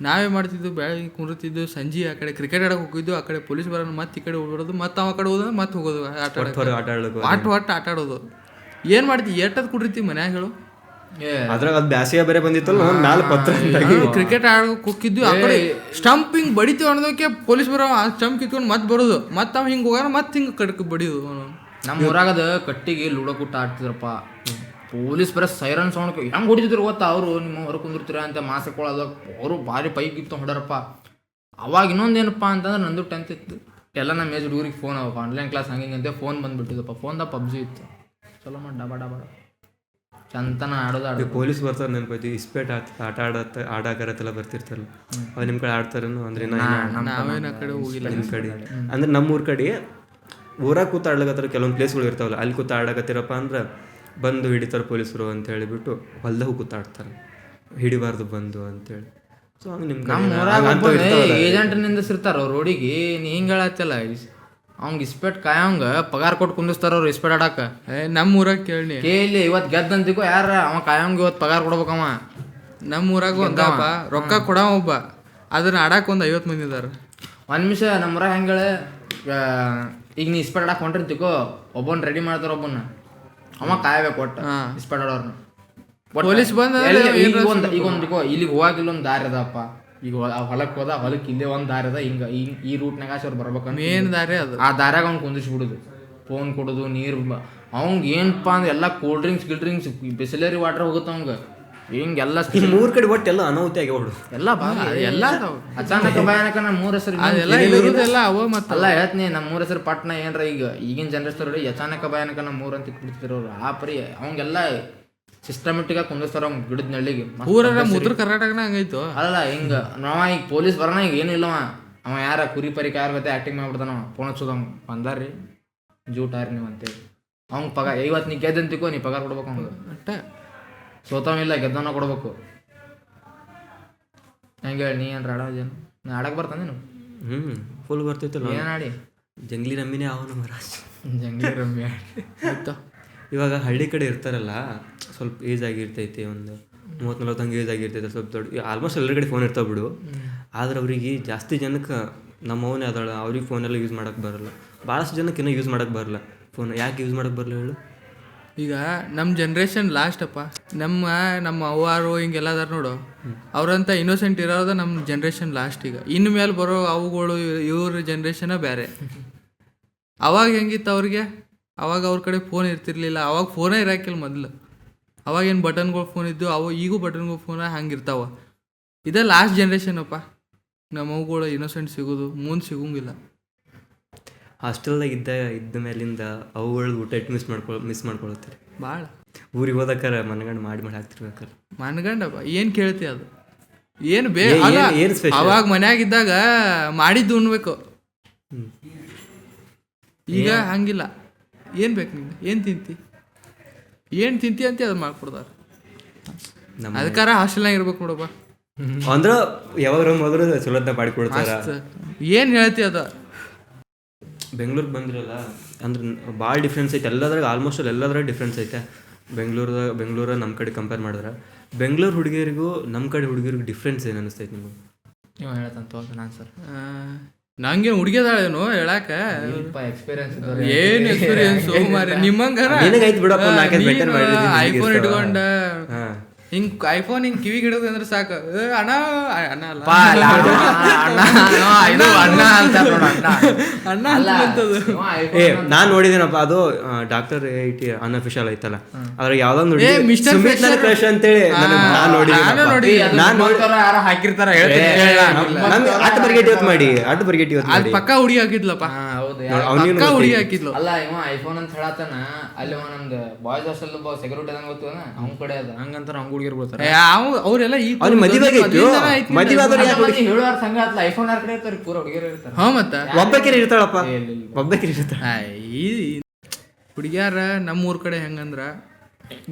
ನಾವೇ ಮಾಡ್ತಿದ್ದು ಬೆಳಗ್ಗೆ ಕುಂದಿರ್ತಿದ್ದು ಸಂಜೆ ಆ ಕಡೆ ಕ್ರಿಕೆಟ್ ಆಡಕ್ ಹೋಗಿದ್ದು ಆ ಕಡೆ ಪೊಲೀಸ್ ಬರೋ ಮತ್ತೆ ಈ ಕಡೆ ಹೋಗ್ಬಿಡೋದು ಮತ್ತೆ ಅವ ಕಡೆ ಹೋದ ಮತ್ತೆ ಹೋಗೋದು ಆಟ ಹೊರ ಆಡಕ್ಕೆ ಆಟ ಆಟ ಆಟ ಆಡೋದು. ಏನ್ ಮಾಡ್ತಿ ಎಟ್ಟದ್ ಕುಡಿರ್ತಿ ಮನ್ಯಾಗ ಹೇಳು. ಅದ್ರಾಗ ಅದ್ ಬ್ಯಾಸಿಗೆ ಬೇರೆ ಬಂದಿತ್ತಲ್ಲ ಮ್ಯಾಲ ನಾಲ್ಕು ಪತ್ರ ಕ್ರಿಕೆಟ್ ಆಡೋ ಕುಕ್ಕಿದ್ವಿ ಆ ಕಡೆ ಸ್ಟಂಪ್ ಹಿಂಗ್ ಬಡಿತೀವಿ ಅನ್ನೋದಕ್ಕೆ ಪೊಲೀಸ್ ಬರೋ ಆ ಸ್ಟಂಪ್ ಕಿತ್ಕೊಂಡು ಮತ್ತೆ ಬರೋದು. ಮತ್ತೆ ಅವ ಹಿಂಗ್ ಹೋಗಾರ ಮತ್ತೆ ಹಿಂಗ್ ಕಡ್ಕ ಬಡಿಯೋದು ನಮ್ಮ ಊರಾಗದ ಕಟ್ಟಿಗೆ ಲೂಡೋ ಕುಟ್ಟ ಆಡ್ತಿದ್ರಪ್ಪ. ಪೊಲೀಸ್ ಬರ ಸೈರನ್ ಸೌಂಡ್ ಹೆಂಗ್ ಹೊಡಿತಿದ್ರು ಗೊತ್ತಾ ಅವರು? ನಿಮ್ಮ ಹೊರ ಕುಂದಿರ್ತೀರ ಅಂತ ಮಾಸ್ ಹಾಕೊಳ್ಳೋದು ಅವರು ಭಾರಿ ಪೈಪ್ ಇತ್ತು ಹೊಡರಪ್ಪ ಅವಾಗ ಇನ್ನೊಂದೇನಪ್ಪ ಅಂತಂದ್ರೆ ನಂದು ಟೆಂತ್ ಇತ್ತು. ಎಲ್ಲ ನಮ್ಮ ಏಜ್ ಹುಡುಗರಿಗೆ ಫೋನ್ ಅವ. ಆನ್ಲೈನ್ ಕ್ಲಾಸ್ ಹಂಗೆ ಅಂತ ಫೋನ್ ಬಂದ್ಬಿಟ್ಟಿದಪ್ಪ. ಫೋನ್ದಾಗ ಪಬ್ಜಿ ಇತ್ತು. ಚಲೋ ಮಾಡಿ ಡಬಾ ಡಬಾ. ಚಂತನ ಆಡೋದು ಆಡೋದು ಪೊಲೀಸ್ ಬರ್ತಾರೆ ನೆನಪೈತಿ ಇಸ್ಪೇಟ್ ಆಟ ಆಟ ಆಡತ್ತ ಆಡಾಕರತ್ತೆಲ್ಲ ಬರ್ತಿರ್ತಾರಲ್ಲ. ಅವ್ ನಿಮ್ ಕಡೆ ಆಡ್ತಾರೇನು? ಅಂದ್ರೆ ಆ ಕಡೆ ಹೋಗಿಲ್ಲ. ನಿಮ್ ಕಡೆ. ಅಂದ್ರೆ ನಮ್ಮ ಊರ್ ಕಡೆ ಊರಾಗ ಕೂತ ಆಡ್ಲಕತ್ತಾರ ಕೆಲವೊಂದು ಪ್ಲೇಸ್ಗಳು ಇರ್ತಾವಲ್ಲ ಅಲ್ಲಿ ಕೂತ ಆಡಕತ್ತೀರಪ್ಪ ಅಂದ್ರೆ ಬಂದು ಹಿಡಿತಾರೆ ಪೊಲೀಸರು ಅಂತ ಹೇಳಿಬಿಟ್ಟು ಹೊಲ್ದಾಗ ಕೂತ ಆಡ್ತಾರೆ. ಹಿಡಿಬಾರ್ದು ಬಂದು ಅಂತೇಳಿ. ಸೊ ಹಂಗೆ ನಿಮ್ ಕಡೆ ನಮ್ಮ ಊರಾಗ ಏಜೆಂಟ್ ನಿಂದಿಸಿರ್ತಾರ ಅವ್ರ ರೋಡಿಗೆ ನೀ ಹಿಂಗೆ ಹೇಳತ್ತಲ್ಲ ಅವ್ನಿಗೆ ಇಸ್ಪೆಟ್ ಕಾಯಂಗ ಪಗಾರ ಕೊಟ್ಟು ಕುಂದಿಸ್ತಾರ ಅವ್ರು ಇಸ್ಪೆಟ್ ಆಡಾಕ. ಏ, ನಮ್ಮ ಊರಾಗ ಕೇಳಿ ಕೇಳಿ ಇವತ್ತು ಗೆದ್ದಂತಿಕೋ ಯಾರ ಅವ ಕಾಯಂಗ ಇವತ್ತು ಪಗಾರ ಕೊಡ್ಬೇಕವ ನಮ್ಮ ಊರಾಗ ಒಂದಪ್ಪ ರೊಕ್ಕ ಕೊಡ ಒಬ್ಬ. ಅದನ್ನ ಆಡಾಕ ಒಂದ್ ಐವತ್ ಮಂದಿ ಇದಾರ. ಒಂದ್ ನಿಮಿಷ ನಮ್ಮ ಊರಾಗ ಹೆಂಗ ಈಗ ನೀ ಇಸ್ಪೆಟ್ ಆಡಕ್ ಹೊಂಟಿರ್ತಿಕೋ ಒಬ್ಬನ್ ರೆಡಿ ಮಾಡ್ತಾರ ಒಬ್ಬನ. ಅವ ಕಾಯಬೇಕು ಒಟ್ಟ. ಇಸ್ಪೆಟ್ ಆಡೋರ್ನ. ಪೊಲೀಸ್ ಬಂದ ಈಗ ಒಂದ್ ಈಗ ಒಂದ್ ಇಗೋ ಇಲ್ಲಿಗೆ ಹೋಗಿಲ್ಲ ಒಂದು ದಾರಿ ಅದಪ್ಪ ಈಗ ಹೊಲಕ್ಕೆ ಹೋದ ಹೊಲಕ್ಕೆ ಇಲ್ಲೇ ಒಂದು ದಾರಿ ಅದ ಹಿಂಗ ಈ ಈ ರೂಟ್ನಾಗ ಅವ್ರು ಬರ್ಬೇಕು ಮೇನ್ ದಾರಿ ಅದು. ಆ ದಾರ್ಯಾಗ ಅವ್ನು ಕುಂದಿಸ್ಬಿಡುದು ಫೋನ್ ಕೊಡೋದು ನೀರು ಅವಂಗ ಏನಪ್ಪಾ ಅಂದ್ರೆ ಎಲ್ಲ ಕೂಲ್ ಡ್ರಿಂಕ್ಸ್ ಗಿಲ್ ಡ್ರಿಂಕ್ಸ್ ಬಿಸಿಲೇರಿ ವಾಟರ್ ಹೋಗುತ್ತೆ ಅವಂಗ. ಹಿಂಗೆಲ್ಲ ಎಲ್ಲ ಮೂರು ಕಡೆ ಒಟ್ಟು ಎಲ್ಲ ಅನಾಹುತಿ ಆಗಿ ಹೊಡು ಎಲ್ಲ ಎಲ್ಲ. ಅಚಾನಕ ಭಯಾನಕ ನಮ್ಮ ಮೂರು ಹೆಸರು ಎಲ್ಲ ಅವ ಮತ್ತೆ. ಅಲ್ಲ ಹೇಳ್ತೀನಿ ನಮ್ಮ ಮೂರು ಹೆಸರು ಪಟ್ನ ಏನ್ರ ಈಗ ಈಗಿನ ಜನರೇಷನ್ ಅಚಾನಕ ಭಯಾನಕ ನಮ್ಮ ಮೂರ್ ಅಂತ ಇಟ್ಬಿಡ್ತಿರೋರು ಅವ್ರು. ಆ ಪರಿ ಅವಂಗೆಲ್ಲ ಸಿಸ್ಟಮೆಟಿಕ್ ಆಗಿ ಕುಂದಿಸ್ತಾರ ಅವ್ನ ಗಿಡದ ನಳ್ಳಿಗೆ ಮಸ್ತ್ ಊರ ಅಭ್ಯಾಸ ಉತ್ತರ ಕರ್ನಾಟಕನ ಹಂಗೈತು? ಅಲ್ಲ ಹಿಂಗ ನಾವ ಈಗ ಪೊಲೀಸ್ ಬರೋಣ ಈಗ ಏನು ಇಲ್ಲವ. ಅವ ಯಾರ ಕುರಿ ಪರಿ ಯಾರ ಗತೆ ಆಕ್ಟಿಂಗ್ ಮಾಡ್ಬಿಡ್ತಾನ ಫೋನ್ ಹಚ್ಚೋದು ಅವ್ನು ಬಂದಾರ್ರಿ. ಜೂಟಾರಿ ನೀವು ಅಂತೇಳಿ ಅವ್ನ್ ಪಗಾರ ಐವತ್ತು ನೀ ಗೆದ್ದಂತಿಕೋ ನೀ ಪಗಾರ ಕೊಡ್ಬೇಕು ಅವ್ನಿಗೆ. ಅಟ್ಟ ಸೋತವ ಇಲ್ಲ ಗೆದ್ದನ ಕೊಡ್ಬೇಕು. ಹೆಂಗೆ ಹೇಳಿ ನೀ ಏನ್ರ ಆಡೋದೇನು ನಾ ಆಡಕ್ ಬರ್ತಾನೇನು ಹ್ಮ್ ಫುಲ್ ಬರ್ತೈತಲ್ಲ. ಏನ್ ಆಡಿ? ಜಂಗ್ಲಿ ರಮ್ಮಿನೇ ಅವನು ಮಹಾರಾಜ್ ಜಂಗ್ಲಿ ರಮ್ಮಿ ಆಡಿ. ಇವಾಗ ಹಳ್ಳಿ ಕಡೆ ಇರ್ತಾರಲ್ಲ ಸ್ವಲ್ಪ ಏಜ್ ಆಗಿರ್ತೈತಿ ಒಂದು ಮೂವತ್ತು ನಲ್ವತ್ತು ಹಂಗೆ ಏಜ್ ಆಗಿರ್ತೈತೆ ಸ್ವಲ್ಪ ದೊಡ್ಡ ಆಲ್ಮೋಸ್ಟ್ ಎಲ್ಲರ ಕಡೆ ಫೋನ್ ಇರ್ತಾವೆ ಬಿಡು. ಆದ್ರೆ ಅವ್ರಿಗೆ ಜಾಸ್ತಿ ಜನಕ್ಕೆ ನಮ್ಮ ಅವನೇ ಅದಾಳ ಅವ್ರಿಗೆ ಫೋನೆಲ್ಲ ಯೂಸ್ ಮಾಡೋಕೆ ಬರಲ್ಲ. ಭಾಳಷ್ಟು ಜನಕ್ಕೆ ಇನ್ನೂ ಯೂಸ್ ಮಾಡೋಕೆ ಬರಲ್ಲ ಫೋನ್ ಯಾಕೆ ಯೂಸ್ ಮಾಡೋಕೆ ಬರಲ್ಲ ಹೇಳು? ಈಗ ನಮ್ಮ ಜನ್ರೇಷನ್ ಲಾಸ್ಟ್ ಅಪ್ಪ ನಮ್ಮ ನಮ್ಮ ಅವ್ವಾರು ಹಿಂಗೆಲ್ಲ ಅದಾರ ನೋಡು. ಅವರಂತ ಇನ್ನೋಸೆಂಟ್ ಇರೋದ ನಮ್ಮ ಜನ್ರೇಷನ್ ಲಾಸ್ಟ್ ಈಗ. ಇನ್ನು ಮೇಲೆ ಬರೋ ಅವುಗಳು ಇವ್ರ ಜನ್ರೇಷನ ಬೇರೆ ಅವಾಗ ಹೆಂಗಿತ್ತು ಅವ್ರಿಗೆ? ಅವಾಗ ಅವ್ರ ಕಡೆ ಫೋನ್ ಇರ್ತಿರ್ಲಿಲ್ಲ ಅವಾಗ ಫೋನೇ ಇರಾಕಿಲ್ಲ ಮೊದಲು. ಅವಾಗ ಏನು ಬಟನ್ಗಳು ಫೋನ್ ಇದ್ದು ಅವು ಈಗೂ ಬಟನ್ಗಳು ಫೋನ ಹಂಗಿರ್ತಾವ ಇದೇ ಲಾಸ್ಟ್ ಜನ್ರೇಷನ್ ಅಪ್ಪ. ನಮ್ಮ ಅವುಗಳು ಇನ್ನೋಸೆಂಟ್ ಸಿಗೋದು ಮುಂದೆ ಸಿಗೋಂಗಿಲ್ಲ. ಹಾಸ್ಟೆಲ್ದಾಗ ಇದ್ದ ಇದ್ದ ಮೇಲಿಂದ ಅವುಗಳು ಊಟ ಇಟ್ಟು ಮಿಸ್ ಮಾಡ್ಕೊಳ ಮಿಸ್ ಮಾಡ್ಕೊಳತ್ತಾರೆ. ಭಾಳ ಊರಿಗೆ ಹೋದಕ್ಕಾರ ಮನಗಂಡು ಮಾಡಿ ಮಾಡಿ ಹಾಕ್ತಿರ್ಬೇಕಲ್ಲ. ಮನಗಂಡಪ್ಪ ಏನು ಕೇಳ್ತಿ ಅದು? ಏನು ಬೇ ಏನು ಅವಾಗ ಮನ್ಯಾಗಿದ್ದಾಗ ಮಾಡಿದ್ದು ಉಣ್ಬೇಕು. ಈಗ ಹಂಗಿಲ್ಲ. ಏನು ಬೇಕು ನಿಂಗೆ? ಏನು ತಿಂತಿ? ಏನು ತಿಂತಿ ಅಂತ ಅದು ಮಾಡ್ಕೊಡ್ತಾರೆ ನಮ್ಮ ಅದಕ್ಕಾರ ಹಾಸ್ಟೆಲ್ನಾಗ ಇರ್ಬೇಕು ನೋಡಪ್ಪ. ಅಂದ್ರೆ ಯಾವಾಗ ಮೊದಲು ಚಲೋತ್ನ ಮಾಡಿಕೊಡ್ತಾರ. ಏನು ಹೇಳ್ತಿ ಅದ? ಬೆಂಗ್ಳೂರ್ಗೆ ಬಂದಿರಲ್ಲ ಅಂದ್ರೆ ಭಾಳ ಡಿಫ್ರೆನ್ಸ್ ಐತೆ. ಎಲ್ಲದ್ರಾಗ ಆಲ್ಮೋಸ್ಟ್ ಅಲ್ಲಿ ಎಲ್ಲದ್ರಾಗ ಡಿಫ್ರೆನ್ಸ್ ಐತೆ. ಬೆಂಗ್ಳೂರ್ದಾಗ ಬೆಂಗ್ಳೂರ ನಮ್ಮ ಕಡೆ ಕಂಪೇರ್ ಮಾಡಿದ್ರೆ. ಬೆಂಗ್ಳೂರು ಹುಡುಗಿಯರಿಗೂ ನಮ್ಮ ಕಡೆ ಹುಡುಗಿಯರಿಗೂ ಡಿಫ್ರೆನ್ಸ್ ಏನು ಅನಿಸ್ತೈತೆ ನಿಮಗೆ? ನೀವು ಹೇಳ್ತಂತ ನಾನು ಸರ್ ನಂಗೇನು ಹುಡುಗಿದಾಳೇನು ಹೇಳಾಕ? ಎಕ್ಸ್ಪೀರಿಯನ್ಸ್ ಏನು ಎಕ್ಸ್ಪೀರಿಯನ್ಸ್ ಮಾರಿ ನಿಮ್ಮಂಗಾರ? ಐಫೋನ್? ಇಟ್ಕೊಂಡ ಹಿಂಗ್ ಐಫೋನ್ ಹಿಂಗ್ ಕಿವಿ ಹಿಡಿದು ಅಂದ್ರೆ ಸಾಕು. ಅಣ್ಣ ಅಣ್ಣ ಅಲ್ಲ. ಅಣ್ಣ ಅಂತ ನೋಡು, ಅಣ್ಣ. ಅಣ್ಣ ಅಲ್ಲ, ಅಂತಂತದು. ಏ ನಾನ್ ನೋಡಿದೇನಪ್ಪ ಅದು ಡಾಕ್ಟರ್ ಐಟಿ ಅನ್ಅಫಿಷಿಯಲ್ ಐತಲ್ಲ. ಅದ್ರ ಯಾವ್ದೊಂದು. ಕ್ರಶ್ ಅಂತೇಳಿ ನಾನ್ ನೋಡಿ ನಾನ್ ಹಾಕಿರ್ತಾರ ಅಟ್ ಬರ್ಗೆಟ್ ಇವತ್ತು ಮಾಡಿ ಅಟ್ ಬರ್ಗೆಟ್ ಇವತ್ತು ಪಕ್ಕ ಹುಡುಗಿ ಹಾಕಿದ್ಲಪ್ಪ. ಅಕ್ಕ ಹುಡುಗಿ ಹಾಕಿದ್ಲು. ಅಲ್ಲ ಇವ ಐಫೋನ್ ಅಂತ ಹೇಳತ್ತಾನ ಅಲ್ಲಿ ಅವ ನಮ್ದು ಬಾಯ್ಸ್ ಹಾಸ್ಟೆಲ್ ಸೆಕ್ಯೂರಿಟಿ ಅದಂಗ ಗೊತ್ತು ಅವ್ನ ಕಡೆ ಅದ. ಹಂಗಂತಾರ ಹಂಗ ಹುಡುಗಿರ್ ಬರ್ತಾರೆ ಅವ್ ಅವರೆಲ್ಲ ಈ ಮದುವೆ ಹೇಳುವಾರ ಸಂಘ ಆತ್ಲ? ಐಫೋನ್ ಯಾರ ಕಡೆ ಇರ್ತಾರೆ ಪೂರ ಹುಡುಗಿಯರ್ ಇರ್ತಾರೆ. ಹಾ ಮತ್ತ? ಒಬ್ಬಕಿರಿ ಇರ್ತಾಳಪ್ಪ. ಒಬ್ಬಕಿರಿ ಇರ್ತಾಳ. ಈ ಹುಡುಗಿಯಾರ ನಮ್ಮ ಊರ್ ಕಡೆ ಹೆಂಗಂದ್ರ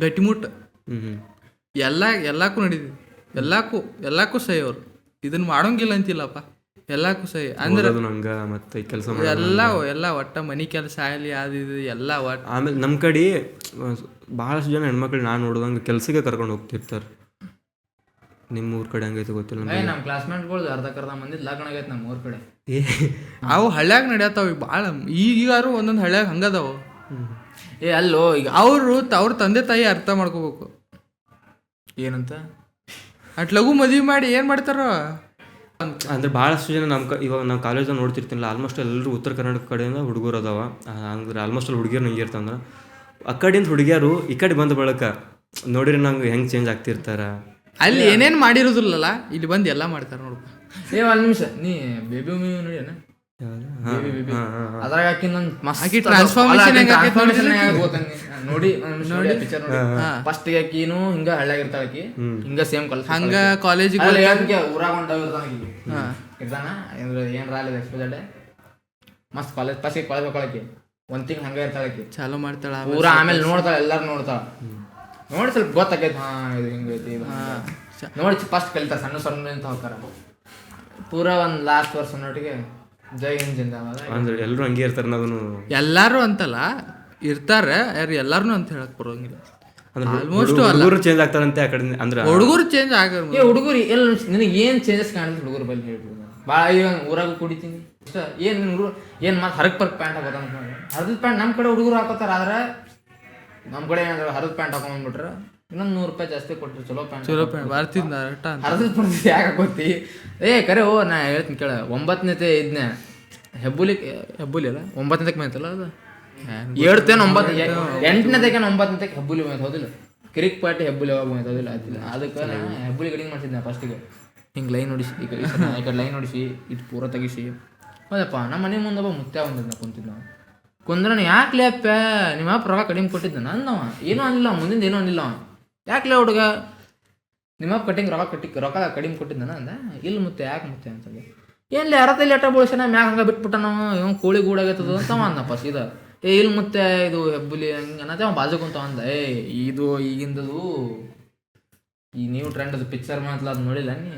ಗಟ್ಟಿಮುಟ್ಟ. ಹ್ಮ್ ಹ್ಮ್. ಎಲ್ಲ ಎಲ್ಲಕ್ಕೂ ಎಲ್ಲಾಕು ಎಲ್ಲಕ್ಕೂ ಎಲ್ಲಕ್ಕೂ ಸಹಿ ಅವ್ರು ಇದನ್ನ ಮಾಡೋಂಗಿಲ್ಲ ಅಂತಿಲ್ಲಪ್ಪ. ಎಲ್ಲಕ್ಕೂ ಸಹಿ ಅಂದ್ರೆ ನಂಗ ಮತ್ತೆ ಕೆಲಸ ಎಲ್ಲ ಎಲ್ಲ ಒಟ್ಟ ಮನಿ ಕೆಲಸ ಆಗಲಿ ಅದು ಇದು ಎಲ್ಲ ಒಟ್ಟ. ಆಮೇಲೆ ನಮ್ಮ ಕಡೆ ಭಾಳಷ್ಟು ಜನ ಹೆಣ್ಮಕ್ಳು ನಾನು ನೋಡ್ದಂಗೆ ಕೆಲಸಕ್ಕೆ ಕರ್ಕೊಂಡು ಹೋಗ್ತಿರ್ತಾರೆ. ನಿಮ್ಮ ಊರ್ ಕಡೆ ಹಂಗೈತೆ ಗೊತ್ತಿಲ್ಲ. ನಮ್ಮ ಕ್ಲಾಸ್ಮೇಟ್ಗಳು ಅರ್ಧ ಕರ್ಧ ಮಂದಿ ಲಗ್ನ ಆಗೈತೆ ನಮ್ಮ ಊರ್ ಕಡೆ. ಏ. ಅವು ಹಳ್ಳ್ಯಾಗ ನಡೆಯತ್ತಾವ ಭಾಳ ಈಗಾರು ಒಂದೊಂದು ಹಳ್ಳ್ಯಾಗ ಹಂಗದಾವು ಏ ಅಲ್ಲೋ ಈಗ ಅವರು ಅವ್ರ ತಂದೆ ತಾಯಿ ಅರ್ಥ ಮಾಡ್ಕೋಬೇಕು. ಏನಂತ? ಅಟ್ ಲಘು ಮದ್ವಿ ಮಾಡಿ ಏನು ಮಾಡ್ತಾರ? ಅಂದ್ರೆ ಭಾಳಷ್ಟು ಜನ ನಮ್ಮ ಕ ಇವಾಗ ನಾವು ಕಾಲೇಜಲ್ಲಿ ನೋಡ್ತಿರ್ತೀನಿ ಆಲ್ಮೋಸ್ಟ್ ಎಲ್ಲರೂ ಉತ್ತರ ಕರ್ನಾಟಕ ಕಡೆಯಿಂದ ಹುಡುಗರು ಅದಾವ. ಅಂದ್ರೆ ಆಲ್ಮೋಸ್ಟ್ ಅಲ್ಲಿ ಹುಡುಗಿಯರು ನಂಗೆ ಇರ್ತಂದ್ರೆ ಆ ಕಡೆಯಿಂದ ಹುಡುಗಿಯರು ಈ ಕಡೆ ಬಂದ ಬಳಕ ನೋಡಿರಿ ನಂಗೆ ಹೆಂಗೆ ಚೇಂಜ್ ಆಗ್ತಿರ್ತಾರ. ಅಲ್ಲಿ ಏನೇನ್ ಮಾಡಿರೋದಿಲ್ಲಲ್ಲ ಇಲ್ಲಿ ಬಂದು ಎಲ್ಲ ಮಾಡ್ತಾರ ನೋಡು. ಏ ಒಂದು ನಿಮಿಷ ನೀ ಬೇಬಿ ಮೂವಿ ನೋಡಿ ಅಣ್ಣ. ಬೇಬಿ ಬೇಬಿ ಅದ್ರಾಗ ಹಾಕಿ ನನ್ನ ಟ್ರಾನ್ಸ್ಫಾರ್ಮೇಶನ್ ನೋಡಿ ನೋಡಿ. ಪಿಕ್ಚರ್ ನೋಡಿ. ಫಸ್ಟ್ ಆಕಿನು ಹಿಂಗ ಹಳ್ಳ್ಯಾಗ ಇರ್ತಾಳ ಆಕಿ ಹಿಂಗ ಸೇಮ್ ಕಲ್ಸ್ ಹಂಗ ಕಾಲೇಜಿಗೆ ಅಲ್ಲ ಯಾಕೆ ಊರಾಗ ಹೊಂಟಾವ ಇರ್ತಾನ ಆಕಿ ಇರ್ತಾನ ಅಂದ್ರೆ ಏನ್ ರಾಲಿದ ಎಕ್ಸ್ಪೆಕ್ಟೆಡ್ ಮಸ್ತ್ ಕಾಲೇಜ್ ಫಸ್ಟ್ ಕಾಲೇಜ್ ಹೋಗ್ಕೊಳಕಿ ಒಂದ್ ತಿಂಗ್ ಹಂಗ ಇರ್ತಾಳ ಆಕಿ ಚಾಲೂ ಮಾಡ್ತಾಳ ಊರ ಆಮೇಲೆ ನೋಡ್ತಾಳ ಎಲ್ಲಾರು ನೋಡ್ತಾಳ. ನೋಡಿ ಸ್ವಲ್ಪ ಗೊತ್ತಾಕೈತಿ ಹಾ ಇದು ಹಿಂಗೈತಿ ಇದು ನೋಡಿ ಫಸ್ಟ್ ಕಲಿತಾರ ಸಣ್ಣ ಸಣ್ಣ ಅಂತ ಹೋಗ್ತಾರ ಪೂರ ಒಂದ್ ಲಾಸ್ಟ್ ವರ್ಷ ನೋಟಿಗೆ ಜೈ ಹಿಂದ್ ಜಿಂದಾಬಾದ್. ಅಂದ್ರೆ ಎಲ್ಲರೂ ಹಂಗೆ ಇರ್ತಾರ ಎಲ್ಲಾರು ಅಂತಲ್ಲ ಇರ್ತಾರ ಯಾರು ಎಲ್ಲಾರ್ನು ಅಂತ ಹೇಳಕ್ ಬರೋಂಗಿಲ್ಲ. ಅಂದ್ರೆ ಆಲ್ಮೋಸ್ಟ್ ಹುಡುಗರು ಚೇಂಜ್ ಆಗ್ತಾರಂತೆ ಆ ಕಡೆ ಅಂದ್ರೆ ಹುಡುಗರು ಚೇಂಜ್ ಆಗ ಏ ಹುಡುಗರು ಎಲ್ಲ ನಿನಗೆ ಏನು ಚೇಂಜಸ್ ಕಾಣಿಸ್ ಹುಡುಗರು ಬಂದು ಹೇಳ್ಬಿಡು ಭಾಳ ಇವಾಗ ಊರಾಗ ಕುಡಿತೀನಿ ಇಷ್ಟ ಏನು ನಿನ್ನ ಹುಡುಗರು ಏನು ಮತ್ತೆ ಹರಕ್ ಪರ್ಕ್ ಪ್ಯಾಂಟ್ ಹಾಕೋತ ಹರದ ಪ್ಯಾಂಟ್ ನಮ್ಮ ಕಡೆ ಹುಡುಗರು ಹಾಕೋತಾರ ಆದ್ರೆ ನಮ್ಮ ಕಡೆ ಏನಾದ್ರು ಹರದ ಪ್ಯಾಂಟ್ ಹಾಕೊಂಡ್ಬಿಟ್ರೆ ಇನ್ನೊಂದು ನೂರು ರೂಪಾಯಿ ಜಾಸ್ತಿ ಕೊಟ್ಟರು ಚಲೋ ಪ್ಯಾಂಟ್ ಚಲೋ ಬರ್ತಿದ್ದ ಅಟ ಅಂತ. ಹರಿದ ಪ್ಯಾಂಟ್ ಯಾಕೆ ಹಾಕೋತಿ? ಏ ಕರೆ ಓ ನಾ ಹೇಳ್ತೀನಿ ಕೇಳ ಒಂಬತ್ತನೇತೆ ಇದನ್ನೇ ಹೆಬ್ಬುಲಿ ಹೆಬ್ಬುಲಿ ಅಲ್ಲ ಒಂಬತ್ತನೇದಕ್ಕೆ ಮೇಯ್ತಲ್ಲ ಅದು? ಏಳ್ತೇನ ಒಂಬತ್ತು ಎಂಟನೇದಕ್ಕೆ ಒಂಬತ್ತನೇದಕ್ಕೆ ಹೆಬ್ಬುಲಿ ಮೇಯ್ತು ಹೌದಿಲ್ಲ? ಕಿರಿಕ್ ಪಾಟಿ ಹೆಬ್ಬುಲಿ ಯಾವಾಗ ಹೌದಿಲ್ಲ? ಅದಿಲ್ಲ ಅದಕ್ಕೆ ಹೆಬ್ಬುಲಿ ಕಡಿಂಗ್ ಮಾಡ್ತಿದ್ದೆ ಫಸ್ಟಿಗೆ ಹಿಂಗೆ ಲೈನ್ ಹೊಡಿಸಿ, ಈ ಕಡೆ ಈ ಕಡೆ ಲೈನ್ ಹೊಡಿಸಿ ಇದು ಪೂರ ತೆಗಿಸಿ ಹೌದಪ್ಪ, ನಮ್ಮ ಮನೆ ಮುಂದೆ ಒಬ್ಬ ಮುತ್ಯ ಬಂದಿದ್ದ ನಾ ಕುಂತಿದ್ದ ಕುಂದ್ರನ ಯಾಕೆ ಲೇಪ್ಪ ನಿಮ್ಮ ರೊಕ್ಕ ಕಡಿಮೆ ಕೊಟ್ಟಿದ್ದ ನಂದವ ಏನೂ ಅನಿಲ್ಲ ಮುಂದಿಂದ ಏನೂ ಅನಿಲ್ಲ ಅವ ಲೇ ಹುಡುಗ? ನಿಮ್ಮ ಕಟಿಂಗ್ ರೊಕ್ಕ ಕಟ್ಟಿ ರೊಕ್ಕ ಕಡಿಮೆ ಕೊಟ್ಟಿದ್ದಾನ ಅಂದ ಇಲ್ಲಿ ಮುತ್ತೆ ಯಾಕೆ ಮತ್ತೆ ಅಂತಂದೆ ಏನ್ಲಿ ಅರತಲ್ಲಿ ಎಟ್ಟ ಬಳಸನ ಮ್ಯಾಗ ಹಂಗ ಬಿಟ್ಬಿಟ್ಟ ನಾವು ಇವ್ ಕೋಳಿ ಗೂಡಾಗತ್ತದ ಅಂತ ಅಂದಪ್ಪ ಸೀದಾ. ಏ ಇಲ್ಲ ಮತ್ತೆ ಇದು ಹೆಬ್ಬುಲಿ ಹಂಗೆ ಅನ್ನತ್ತೆ ಅವ್ನು ಬಾಜು ಕುಂತ ಅಂದ ಏ ಇದು ಈಗಿಂದದು ಈ ನೀವು ಟ್ರೆಂಡ್ ಅದು ಪಿಕ್ಚರ್ ಮಾತ್ಲ ಅದು ನೋಡಿಲ್ಲ ನೀ?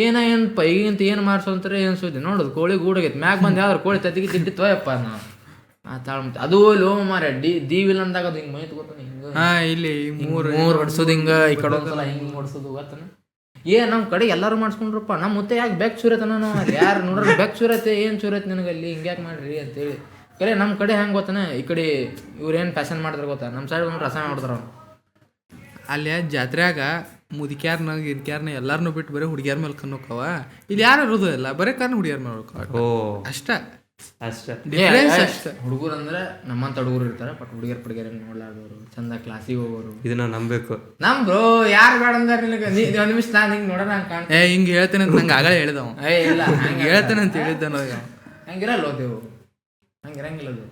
ಏನ ಏನು ಪೈಗಿಂತ ಏನು ಮಾಡ್ಸೋಂತಾರೆ ಏನು ಸುದ್ದಿ? ನೋಡೋದು ಕೋಳಿ ಗೂಡಾಗೈತೆ ಮ್ಯಾಗ ಬಂದು ಯಾವ್ದಾರು ಕೋಳಿ ತತ್ತಿಗೆ ತಿಟ್ಟಿತ್ವಯಪ್ಪ ನಾ ಆ ತಾಳ ಮತ್ತೆ ಅದು ಲೋ ಮಾರ ಡಿ ದೀವಿಲ್ ಅಂದಾಗ ಅದು ಹಿಂಗೆ ಮೈತ್ ತಗೋತಾನೆ ಹಿಂಗೆ ಹಾಂ ಇಲ್ಲಿ ಮೂರು ಮೂರು ಹೊಡ್ಸೋದು ಹಿಂಗ ಈ ಕಡೆ ಒಂದ್ಸಲ ಹಿಂಗೆ ಹೊಡ್ಸೋದು ಗೊತ್ತನ? ಏ ನಮ್ಮ ಕಡೆ ಎಲ್ಲರೂ ಮಾಡ್ಸ್ಕೊಂಡ್ರಪ್ಪ ನಮ್ಮ ಮುತ್ತೆ ಯಾಕೆ ಬೆಕ್ ಚೂರತನ ಯಾರು ನೋಡ್ರಿ ಬೆಕ್ ಏನು ಚೂರತ್ತೆ ನನಗೆ ಅಲ್ಲಿ ಹಿಂಗ್ಯಾಕ್ ಮಾಡ್ರಿ ಅಂತೇಳಿ. ಕರೆ ನಮ್ಮ ಕಡೆ ಹೆಂಗ್ ಗೊತ್ತಾನೆ? ಈ ಕಡೆ ಇವ್ರು ಏನ್ ಫ್ಯಾಷನ್ ಮಾಡಿದ್ರೆ ಗೊತ್ತಾ? ನಮ್ಮ ಸೈಡ್ ಒಂದು ರಸ ಮಾಡಿದ್ರು ಅವ್ರು. ಅಲ್ಲಿ ಜಾತ್ರೆಯಾಗ ಮುದುಕ್ಯಾರ್ನ ಗಿರ್ಕ್ಯಾರ್ನ ಎಲ್ಲಾರನ್ನೂ ಬಿಟ್ಟು ಬರೀ ಹುಡುಗಿಯರ ಮೇಲೆ ಕನ್ನೋಕವ ಇಲ್ಲಿ ಯಾರು ಇರೋದು ಇಲ್ಲ? ಬರೀ ಕಾರಣ ಹುಡುಗಿಯರ ಮೇಲೆ ಓ. ಅಷ್ಟ. ಅಷ್ಟೇ. ಡಿಫರೆನ್ಸ್ ಅಷ್ಟ. ಹುಡುಗರು ಅಂದ್ರೆ ನಮ್ಮಂತ ಹುಡುಗರು ಇರ್ತಾರೆ ಬಟ್ ಹುಡುಗಿಯರ್ ಪುಡುಗಿಯರ್ ನೋಡ್ಲಾರ್ದವ್ರು? ಚಂದ ಕ್ಲಾಸಿಗೆ ಹೋಗೋರು. ಇದನ್ನ ನಂಬಬೇಕು. ನಮ್ ಬ್ರೋ ಯಾರು ಬೇಡ ಅಂದ್ರೆ ನಿನಗೆ? ನೀ ಒಂದ್ ನಿಮಿಷ ನಾನು ಹಿಂಗೆ ನೋಡೋಣ ಹಂಗ್ ಏ ಹಿಂಗೆ ಹೇಳ್ತೇನೆ ಅಂತ ನಂಗೆ ಆಗಲೇ ಹೇಳಿದವ. ಏ ಇಲ್ಲ ಹಿಂಗೆ ಹೇಳ್ತೇನೆ ಅಂತ ಹೇಳಿದ್ದ ನನಗೆ ಹಂಗಿರಲ್ಲ ದೇವು ಹಂಗಿರಂಗಿಲ್ಲ ಅದು